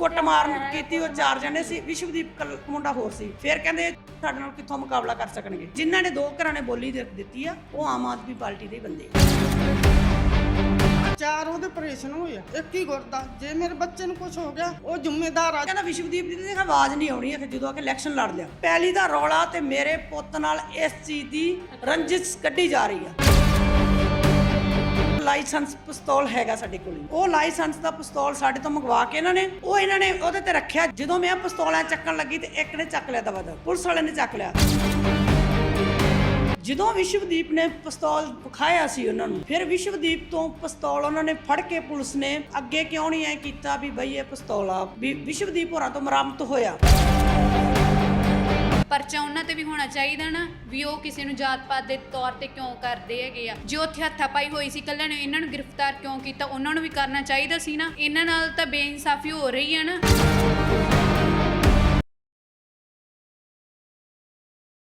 ਕੁੱਟ ਮਾਰਨ ਕੀਤੀ ਉਹ ਚਾਰ ਜਣੇ ਸੀ ਵਿਸ਼ਵਦੀਪ ਕੱਲ- ਮੁੰਡਾ ਹੋਰ ਸੀ। ਫਿਰ ਕਹਿੰਦੇ ਸਾਡੇ ਨਾਲ ਕਿੱਥੋਂ ਮੁਕਾਬਲਾ ਕਰ ਸਕਣਗੇ? ਜਿਨ੍ਹਾਂ ਨੇ ਦੋ ਘਰਾਂ ਨੇ ਬੋਲੀ ਦੇ- ਦਿੱਤੀ ਆ ਉਹ ਆਮ ਆਦਮੀ ਪਾਰਟੀ ਦੇ ਹੀ ਬੰਦੇ ਆ। ਚਾਰ ਉਹਦੇ ਆਪਰੇਸ਼ਨ ਹੋਏ ਆ ਇੱਕ ਹੀ ਗੁਰਦਾ। ਜੇ ਮੇਰੇ ਬੱਚੇ ਨੂੰ ਕੁਝ ਹੋ ਗਿਆ ਉਹ ਜ਼ਿੰਮੇਦਾਰ ਆ। ਕਹਿੰਦਾ ਵਿਸ਼ਵਦੀਪ ਦੀ ਤਾਂ ਆਵਾਜ਼ ਨਹੀਂ ਆਉਣੀ ਹੈ ਕਿ ਜਦੋਂ ਆ ਕੇ ਇਲੈਕਸ਼ਨ ਲੜ ਲਿਆ। ਪਹਿਲੀ ਦਾ ਰੌਲਾ ਤੇ ਮੇਰੇ ਪੁੱਤ ਨਾਲ ਇਸ ਚੀਜ਼ ਦੀ ਰੰਜਿਸ਼ ਕੱਢੀ ਜਾ ਰਹੀ ਆ। ਲਾਇਸੈਂਸ ਪਿਸਤੌਲ ਹੈਗਾ ਸਾਡੇ ਕੋਲ। ਉਹ ਲਾਇਸੈਂਸ ਦਾ ਪਿਸਤੌਲ ਸਾਡੇ ਤੋਂ ਮੰਗਵਾ ਕੇ ਇਹਨਾਂ ਨੇ, ਉਹ ਇਹਨਾਂ ਨੇ ਉਹਦੇ ਤੇ ਰੱਖਿਆ। ਜਦੋਂ ਮੈਂ ਪਿਸਤੌਲਾਂ ਚੱਕਣ ਲੱਗੀ ਤੇ ਇੱਕ ਨੇ ਚੱਕ ਲਿਆ ਦਵਾ ਦਾ। ਪੁਲਿਸ ਵਾਲੇ ਨੇ ਚੱਕ ਲਿਆ। ਜਦੋਂ ਵਿਸ਼ਵਦੀਪ ਨੇ ਪਿਸਤੌਲ ਵਿਖਾਇਆ ਸੀ ਉਹਨਾਂ ਨੂੰ, ਫਿਰ ਵਿਸ਼ਵਦੀਪ ਤੋਂ ਪਿਸਤੌਲ ਉਹਨਾਂ ਨੇ ਫੜ ਕੇ ਪੁਲਿਸ ਨੇ ਅੱਗੇ ਕਿਉਂ ਨਹੀਂ ਐ ਕੀਤਾ ਵੀ ਬਈ ਇਹ ਪਿਸਤੌਲ ਆ, ਵੀ ਵਿਸ਼ਵਦੀਪ ਹੋਰਾਂ ਤੋਂ ਮਰਾਮਤ ਹੋਇਆ। ਪਰਚਾ ਉਹਨਾਂ ਤੇ ਵੀ ਹੋਣਾ ਚਾਹੀਦਾ ਨਾ ਵੀ ਉਹ ਕਿਸੇ ਨੂੰ ਜਾਤ ਪਾਤ ਦੇ ਤੌਰ ਤੇ ਕਿਉਂ ਕਰਦੇ ਹੈਗੇ ਆ। ਜੇ ਉੱਥੇ ਹੱਥਾਪਾਈ ਹੋਈ ਸੀ ਕੱਲਿਆਂ ਨੇ ਇਹਨਾਂ ਨੂੰ ਗ੍ਰਿਫਤਾਰ ਕਿਉਂ ਕੀਤਾ? ਉਹਨਾਂ ਨੂੰ ਵੀ ਕਰਨਾ ਚਾਹੀਦਾ ਸੀ ਨਾ। ਇਹਨਾਂ ਨਾਲ ਤਾਂ ਬੇਇਨਸਾਫੀ ਹੋ ਰਹੀ ਹੈ ਨਾ।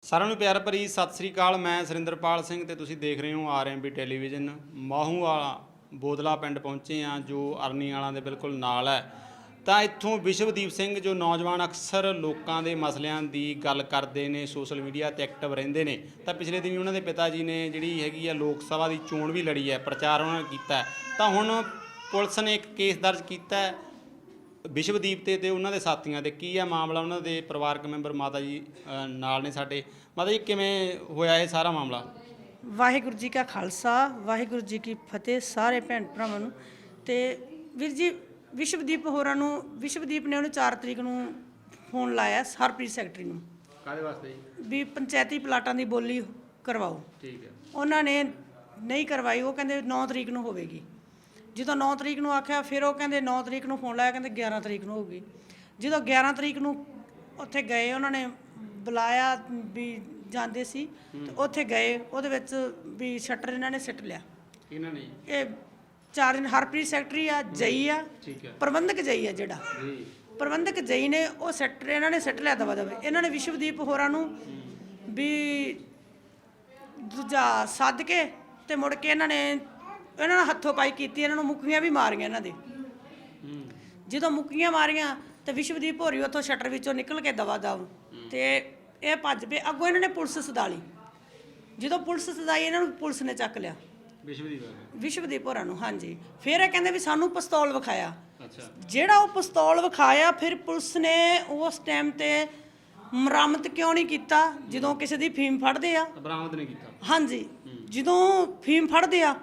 ਸਾਰਿਆਂ ਨੂੰ ਪਿਆਰ ਭਰੀ ਸਤਿ ਸ੍ਰੀ ਅਕਾਲ। ਮੈਂ ਸੁਰਿੰਦਰਪਾਲ ਸਿੰਘ ਤੇ ਤੁਸੀਂ ਦੇਖ ਰਹੇ ਹੋ ਆਰਐਮਬੀ ਟੈਲੀਵਿਜ਼ਨ। ਮਾਹੂ ਵਾਲਾ ਬੋਦਲਾ ਪਿੰਡ ਪਹੁੰਚੇ ਆ ਜੋ ਅਰਨੀ ਵਾਲਾਂ ਦੇ ਬਿਲਕੁਲ ਨਾਲ ਹੈ। ਤਾਂ ਇੱਥੋਂ ਵਿਸ਼ਵਦੀਪ ਸਿੰਘ, ਜੋ ਨੌਜਵਾਨ ਅਕਸਰ ਲੋਕਾਂ ਦੇ ਮਸਲਿਆਂ ਦੀ ਗੱਲ ਕਰਦੇ ਨੇ, ਸੋਸ਼ਲ ਮੀਡੀਆ ਤੇ ਐਕਟਿਵ ਰਹਿੰਦੇ ਨੇ, ਤਾਂ ਪਿਛਲੇ ਦਿਨੀ ਉਹਨਾਂ ਦੇ ਪਿਤਾ ਜੀ ਨੇ ਜਿਹੜੀ ਹੈਗੀ ਆ ਲੋਕ ਸਭਾ ਦੀ ਚੋਣ ਵੀ ਲੜੀ ਹੈ, ਪ੍ਰਚਾਰ ਉਹਨਾਂ ਨੇ ਕੀਤਾ ਤਾਂ ਹੁਣ ਪੁਲਿਸ ਨੇ ਇੱਕ ਕੇਸ ਦਰਜ ਕੀਤਾ ਹੈ ਵਿਸ਼ਵਦੀਪ ਤੇ ਤੇ ਉਹਨਾਂ ਦੇ ਸਾਥੀਆਂ ਤੇ। ਕੀ ਆ ਮਾਮਲਾ ਉਹਨਾਂ ਦੇ ਪਰਿਵਾਰਕ ਮੈਂਬਰ ਮਾਤਾ ਜੀ ਨਾਲ ਨੇ ਸਾਡੇ। ਮਾਤਾ ਜੀ, ਕਿਵੇਂ ਹੋਇਆ ਇਹ ਸਾਰਾ ਮਾਮਲਾ? ਵਾਹਿਗੁਰੂ ਜੀ ਕਾ ਖਾਲਸਾ, ਵਾਹਿਗੁਰੂ ਜੀ ਕੀ ਫਤਿਹ ਸਾਰੇ ਭੈਣ ਭਰਾਵਾਂ ਨੂੰ। ਤੇ ਵੀਰ ਜੀ ਵਿਸ਼ਵਦੀਪ ਹੋਰਾਂ ਨੂੰ ਵਿਸ਼ਵਦੀਪ ਨੇ ਉਹਨੂੰ 4 ਤਰੀਕ ਨੂੰ ਫੋਨ ਲਾਇਆ ਹਰਪ੍ਰੀਤ ਸੈਕਟਰੀ ਨੂੰ। ਕਾਦੇ ਵਾਸਤੇ ਜੀ? ਵੀ ਪੰਚਾਇਤੀ ਪਲਾਟਾਂ ਦੀ ਬੋਲੀ ਕਰਵਾਓ। ਠੀਕ ਹੈ। ਉਹਨਾਂ ਨੇ ਨਹੀਂ ਕਰਵਾਈ ਉਹ ਕਹਿੰਦੇ 9 ਤਰੀਕ ਨੂੰ ਹੋਵੇਗੀ। ਜਦੋਂ 9 ਤਰੀਕ ਨੂੰ ਆਖਿਆ ਫਿਰ ਉਹ ਕਹਿੰਦੇ 9 ਤਰੀਕ ਨੂੰ ਫੋਨ ਲਾਇਆ ਕਹਿੰਦੇ 11 ਤਰੀਕ ਨੂੰ ਹੋਊਗੀ। ਜਦੋਂ 11 ਤਰੀਕ ਨੂੰ ਉੱਥੇ ਗਏ ਉਹਨਾਂ ਨੇ ਬੁਲਾਇਆ ਵੀ ਜਾਂਦੇ ਸੀ ਤੇ ਉੱਥੇ ਗਏ ਉਹਦੇ ਵਿੱਚ ਵੀ ਸ਼ਟਰ ਇਹਨਾਂ ਨੇ ਸਿੱਟ ਲਿਆ। ਇਹਨਾਂ ਨੇ ਇਹ ਚਾਰ ਦਿਨ ਹਰਪ੍ਰੀਤ ਸੈਕਟਰੀ ਆ ਜਈ ਆ ਠੀਕ ਹੈ ਪ੍ਰਬੰਧਕ ਜਈ ਆ ਜਿਹੜਾ। ਜੀ। ਪ੍ਰਬੰਧਕ ਜਈ ਨੇ ਉਹ ਸੈਕਟਰ ਇਹਨਾਂ ਨੇ ਸਿੱਟ ਲਿਆ ਦਵਾ ਦਵੇ ਇਹਨਾਂ ਨੇ ਵਿਸ਼ਵਦੀਪ ਹੋਰਾਂ ਨੂੰ ਵੀ ਦੂਜਾ ਸੱਦ ਕੇ ਤੇ ਮੁੜ ਕੇ ਇਹਨਾਂ ਨੇ ਇਹਨਾਂ ਨਾਲ ਹੱਥੋਂ ਪਾਈ ਕੀਤੀ ਇਹਨਾਂ ਨੂੰ ਮੁੱਕੀਆਂ ਵੀ ਮਾਰੀਆਂ ਇਹਨਾਂ ਦੇ। ਜਦੋਂ ਮੁੱਕੀਆਂ ਮਾਰੀਆਂ ਤੇ ਵਿਸ਼ਵਦੀਪ ਹੋਰੀ ਉੱਥੋਂ ਸ਼ਟਰ ਵਿੱਚੋਂ ਨਿਕਲ ਕੇ ਦਵਾ ਦਵ। ਤੇ ਇਹ ਭੱਜ ਪਏ। ਅੱਗੋਂ ਇਹਨਾਂ ਨੇ ਪੁਲਿਸ ਸਦਾਲੀ ਜਦੋਂ ਪੁਲਿਸ ਸਦਾਈ ਇਹਨਾਂ ਨੂੰ ਪੁਲਿਸ ਨੇ ਚੱਕ ਲਿਆ। ਵਿਸ਼ਵਦੀਪ। ਵਿਸ਼ਵਦੀਪ ਹੋਰਾਂ ਨੂੰ ਹਾਂਜੀ। ਫਿਰ ਇਹ ਕਹਿੰਦੇ ਵੀ ਸਾਨੂੰ ਪਿਸਤੌਲ ਵਿਖਾਇਆ। ਅੱਛਾ। ਜਿਹੜਾ ਉਹ ਪਿਸਤੌਲ ਵਿਖਾਇਆ ਫਿਰ ਪੁਲਿਸ ਨੇ ਉਸ ਟਾਈਮ ਤੇ ਮਰਾਮਤ ਕਿਉਂ ਨਹੀਂ ਕੀਤਾ? ਜਦੋਂ ਕਿਸੇ ਦੀ ਫੀਮ ਫੜਦੇ ਆ। ਬਰਾਮਦ ਨਹੀਂ ਕੀਤਾ। ਹਾਂਜੀ। ਜਦੋਂ ਫੀਮ ਫੜਦੇ ਆ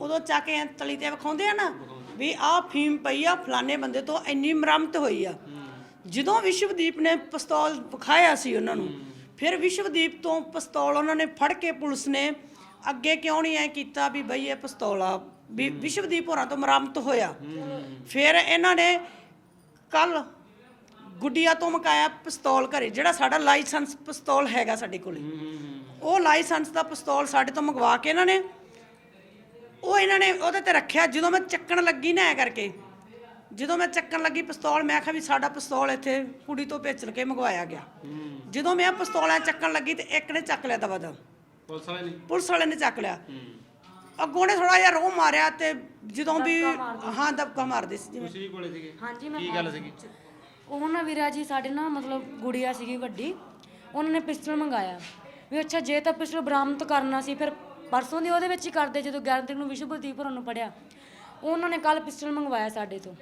ਉਦੋਂ ਚੱਕ ਕੇ ਤਲੀ ਤੇ ਵਿਖਾਉਂਦੇ ਆ ਨਾ ਵੀ ਆਹ ਫੀਮ ਪਈ ਆ ਫਲਾਣੇ ਬੰਦੇ ਤੋਂ ਇੰਨੀ ਮਰਾਮਤ ਹੋਈ ਆ। ਜਦੋਂ ਵਿਸ਼ਵਦੀਪ ਨੇ ਪਿਸਤੌਲ ਵਿਖਾਇਆ ਸੀ ਉਹਨਾਂ ਨੂੰ ਫਿਰ ਵਿਸ਼ਵਦੀਪ ਤੋਂ ਪਿਸਤੌਲ ਉਹਨਾਂ ਨੇ ਫੜ ਕੇ ਪੁਲਿਸ ਨੇ ਅੱਗੇ ਕਿਉਂ ਨਹੀਂ ਐ ਕੀਤਾ ਵੀ ਬਈ ਇਹ ਪਿਸਤੌਲ ਵੀ ਵਿਸ਼ਵਦੀਪ ਹੋਰਾਂ ਤੋਂ ਮਰਾਮਤ ਹੋਇਆ। ਫਿਰ ਇਹਨਾਂ ਨੇ ਕੱਲ ਗੁੱਡੀਆਂ ਤੋਂ ਮਕਾਇਆ ਪਿਸਤੌਲ ਘਰੇ ਜਿਹੜਾ ਸਾਡਾ ਲਾਇਸੈਂਸ ਪਿਸਤੌਲ ਹੈਗਾ ਸਾਡੇ ਕੋਲੇ। ਉਹ ਲਾਇਸੈਂਸ ਦਾ ਪਿਸਤੌਲ ਸਾਡੇ ਤੋਂ ਮੰਗਵਾ ਕੇ ਇਹਨਾਂ ਨੇ ਉਹ ਇਹਨਾਂ ਨੇ ਉਹਦੇ ਤੇ ਰੱਖਿਆ। ਜਦੋਂ ਮੈਂ ਚੱਕਣ ਲੱਗੀ ਨਾ ਐ ਕਰਕੇ ਜਦੋਂ ਮੈਂ ਚੱਕਣ ਲੱਗੀ ਪਿਸਤੌਲ ਮੈਂ ਕਿਹਾ ਵੀ ਸਾਡਾ ਪਿਸਤੌਲ ਇੱਥੇ ਕੁੜੀ ਤੋਂ ਵੇਚਣ ਕੇ ਮੰਗਵਾਇਆ ਗਿਆ। ਜਦੋਂ ਮੈਂ ਪਿਸਤੌਲਾਂ ਚੱਕਣ ਲੱਗੀ ਤੇ ਇੱਕ ਨੇ ਚੱਕ ਲਿਆ ਦਵਾ ਦਾ ਪੁਲਿਸ ਵਾਲੇ ਨੇ? ਪੁਲਿਸ ਵਾਲੇ ਨੇ ਚੱਕ ਲਿਆ। ਹੂੰ। ਅੱਗੋਂ ਨੇ ਥੋੜਾ ਜਿਹਾ ਰੋਹ ਮਾਰਿਆ ਤੇ ਜਦੋਂ ਵੀ ਹਾਂ ਦਬਕਾ ਮਾਰਦੇ ਸੀ ਜਿਵੇਂ। ਤੁਸੀਂ ਵੀ ਕੋਲੇ ਸੀਗੇ? ਹਾਂਜੀ ਮੈਂ ਕੀ ਗੱਲ ਸੀਗੀ? ਉਹ ਨਾ ਵੀਰਾ ਜੀ ਸਾਡੇ ਨਾ ਮਤਲਬ ਗੁੜੀਆ ਸੀਗੀ ਵੱਡੀ ਉਹਨਾਂ ਨੇ ਪਿਸਟਲ ਮੰਗਾਇਆ। ਵੀ ਅੱਛਾ ਜੇ ਤਾਂ ਪਿਸਟਲ ਬਰਾਮਦ ਕਰਨਾ ਸੀ ਫਿਰ ਪਰਸੋਂ ਦੀ ਉਹਦੇ ਵਿੱਚ ਹੀ ਕਰਦੇ ਜਦੋਂ 11 ਤਰੀਕ ਨੂੰ ਵਿਸ਼ਵਦੀਪ ਹੋਰਾਂ ਨੂੰ ਪੜਿਆ ਉਹਨਾਂ ਨੇ ਕੱਲ ਪਿਸਟਲ ਮੰਗਵਾਇਆ ਸਾਡੇ ਤੋਂ।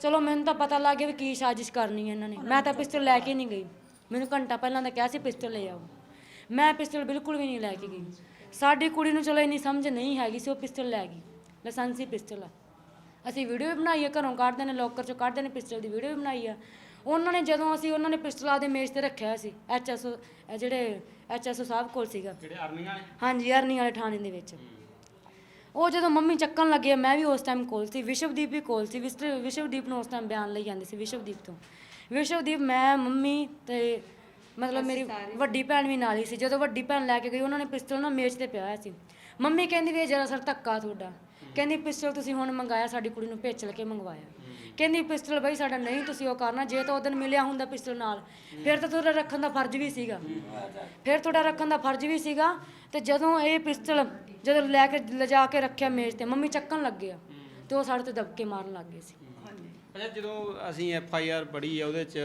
ਚਲੋ ਮੈਨੂੰ ਤਾਂ ਪਤਾ ਲੱਗ ਗਿਆ ਵੀ ਕੀ ਸਾਜ਼ਿਸ਼ ਕਰਨੀ ਹੈ ਇਹਨਾਂ ਨੇ। ਮੈਂ ਤਾਂ ਪਿਸਟਲ ਲੈ ਕੇ ਨਹੀਂ ਗਈ। ਮੈਨੂੰ ਘੰਟਾ ਪਹਿਲਾਂ ਤਾਂ ਕਿਹਾ ਸੀ ਪਿਸਟਲ ਲੈ ਆਓ। ਮੈਂ ਪਿਸਟਲ ਬਿਲਕੁਲ ਵੀ ਨਹੀਂ ਲੈ ਕੇ ਗਈ। ਸਾਡੀ ਕੁੜੀ ਨੂੰ ਚਲੋ ਇੰਨੀ ਸਮਝ ਨਹੀਂ ਹੈਗੀ ਸੀ ਉਹ ਪਿਸਟਲ ਲੈ ਗਈ। ਲਾਇਸੈਂਸੀ ਪਿਸਟਲ ਆ। ਅਸੀਂ ਵੀਡੀਓ ਵੀ ਬਣਾਈ ਹੈ ਘਰੋਂ ਕੱਢਦੇ ਨੇ ਲੋਕਰ ਚੋਂ ਕੱਢਦੇ ਨੇ ਪਿਸਟਲ ਦੀ ਵੀਡੀਓ ਵੀ ਬਣਾਈ ਆ। ਉਹਨਾਂ ਨੇ ਜਦੋਂ ਅਸੀਂ ਉਹਨਾਂ ਨੇ ਪਿਸਟਲ ਆਦੇ ਮੇਜ਼ ਤੇ ਰੱਖਿਆ ਸੀ ਐਚਐਸਓ ਜਿਹੜੇ ਐਚਐਸਓ ਸਾਹਿਬ ਕੋਲ ਸੀਗਾ। ਜਿਹੜੇ ਅਰਨੀਆਂ ਨੇ ਹਾਂਜੀ ਅਰਨੀ ਵਾਲੇ ਥਾਣੇ ਦੇ ਵਿੱਚ। ਉਹ ਜਦੋਂ ਮੰਮੀ ਚੱਕਣ ਲੱਗੇ ਮੈਂ ਵੀ ਉਸ ਟਾਈਮ ਕੋਲ ਸੀ ਵਿਸ਼ਵਦੀਪ ਵੀ ਕੋਲ ਸੀ ਵਿਸ਼ਵ- ਵਿਸ਼ਵਦੀਪ ਨੂੰ ਉਸ ਟਾਈਮ ਬਿਆਨ ਲਈ ਜਾਂਦੀ ਸੀ ਵਿਸ਼ਵਦੀਪ ਤੋਂ। ਵਿਸ਼ਵਦੀਪ ਮੈਂ ਮੰਮੀ ਤੇ ਮਤਲਬ ਮੇਰੀ ਵੱਡੀ ਭੈਣ ਵੀ ਨਾਲ ਹੀ ਸੀ। ਜਦੋਂ ਵੱਡੀ ਭੈਣ ਲੈ ਕੇ ਗਈ ਉਹਨਾਂ ਨੇ ਪਿਸਤਲ ਨਾ ਮੇਜ਼ ਤੇ ਪਿਆ ਹੋਇਆ ਸੀ। ਮੰਮੀ ਕਹਿੰਦੀ ਵੀ ਇਹ ਜਰਾ ਸਰ ਧੱਕਾ ਤੁਹਾਡਾ। ਕਹਿੰਦੀ ਪਿਸਤਲ ਤੁਸੀਂ ਹੁਣ ਮੰਗਾਇਆ ਸਾਡੀ ਕੁੜੀ ਨੂੰ ਭੇਜਲ ਕੇ ਮੰਗਵਾਇਆ। ਕਹਿੰਦੀ ਪਿਸਤਲ ਬਈ ਸਾਡਾ ਨਹੀਂ ਤੁਸੀਂ ਉਹ ਕਰਨਾ ਜੇ ਤਾਂ ਉਹ ਦਿਨ ਮਿਲਿਆ ਹੁੰਦਾ ਪਿਸਤਲ ਨਾਲ ਫਿਰ ਤਾਂ ਤੁਹਾਡਾ ਰੱਖਣ ਦਾ ਫਰਜ਼ ਵੀ ਸੀਗਾ। ਫਿਰ ਤੁਹਾਡਾ ਰੱਖਣ ਦਾ ਫਰਜ਼ ਵੀ ਸੀਗਾ ਤੇ ਜਦੋਂ ਇਹ ਪਿਸਤਲ ਜਦੋਂ ਲੈ ਕੇ ਲਿਜਾ ਕੇ ਰੱਖਿਆ ਮੇਜ਼ ਤੇ ਮੰਮੀ ਚੱਕਣ ਲੱਗੇ ਆ ਤੇ ਉਹ ਸਾਡੇ ਤੇ ਦਬਕੇ ਮਾਰਨ ਲੱਗ ਗਏ ਸੀ। ਅੱਛਾ ਜਦੋਂ ਅਸੀਂ ਐਫ ਆਈ ਆਰ ਪੜ੍ਹੀ ਆ ਉਹਦੇ ਚ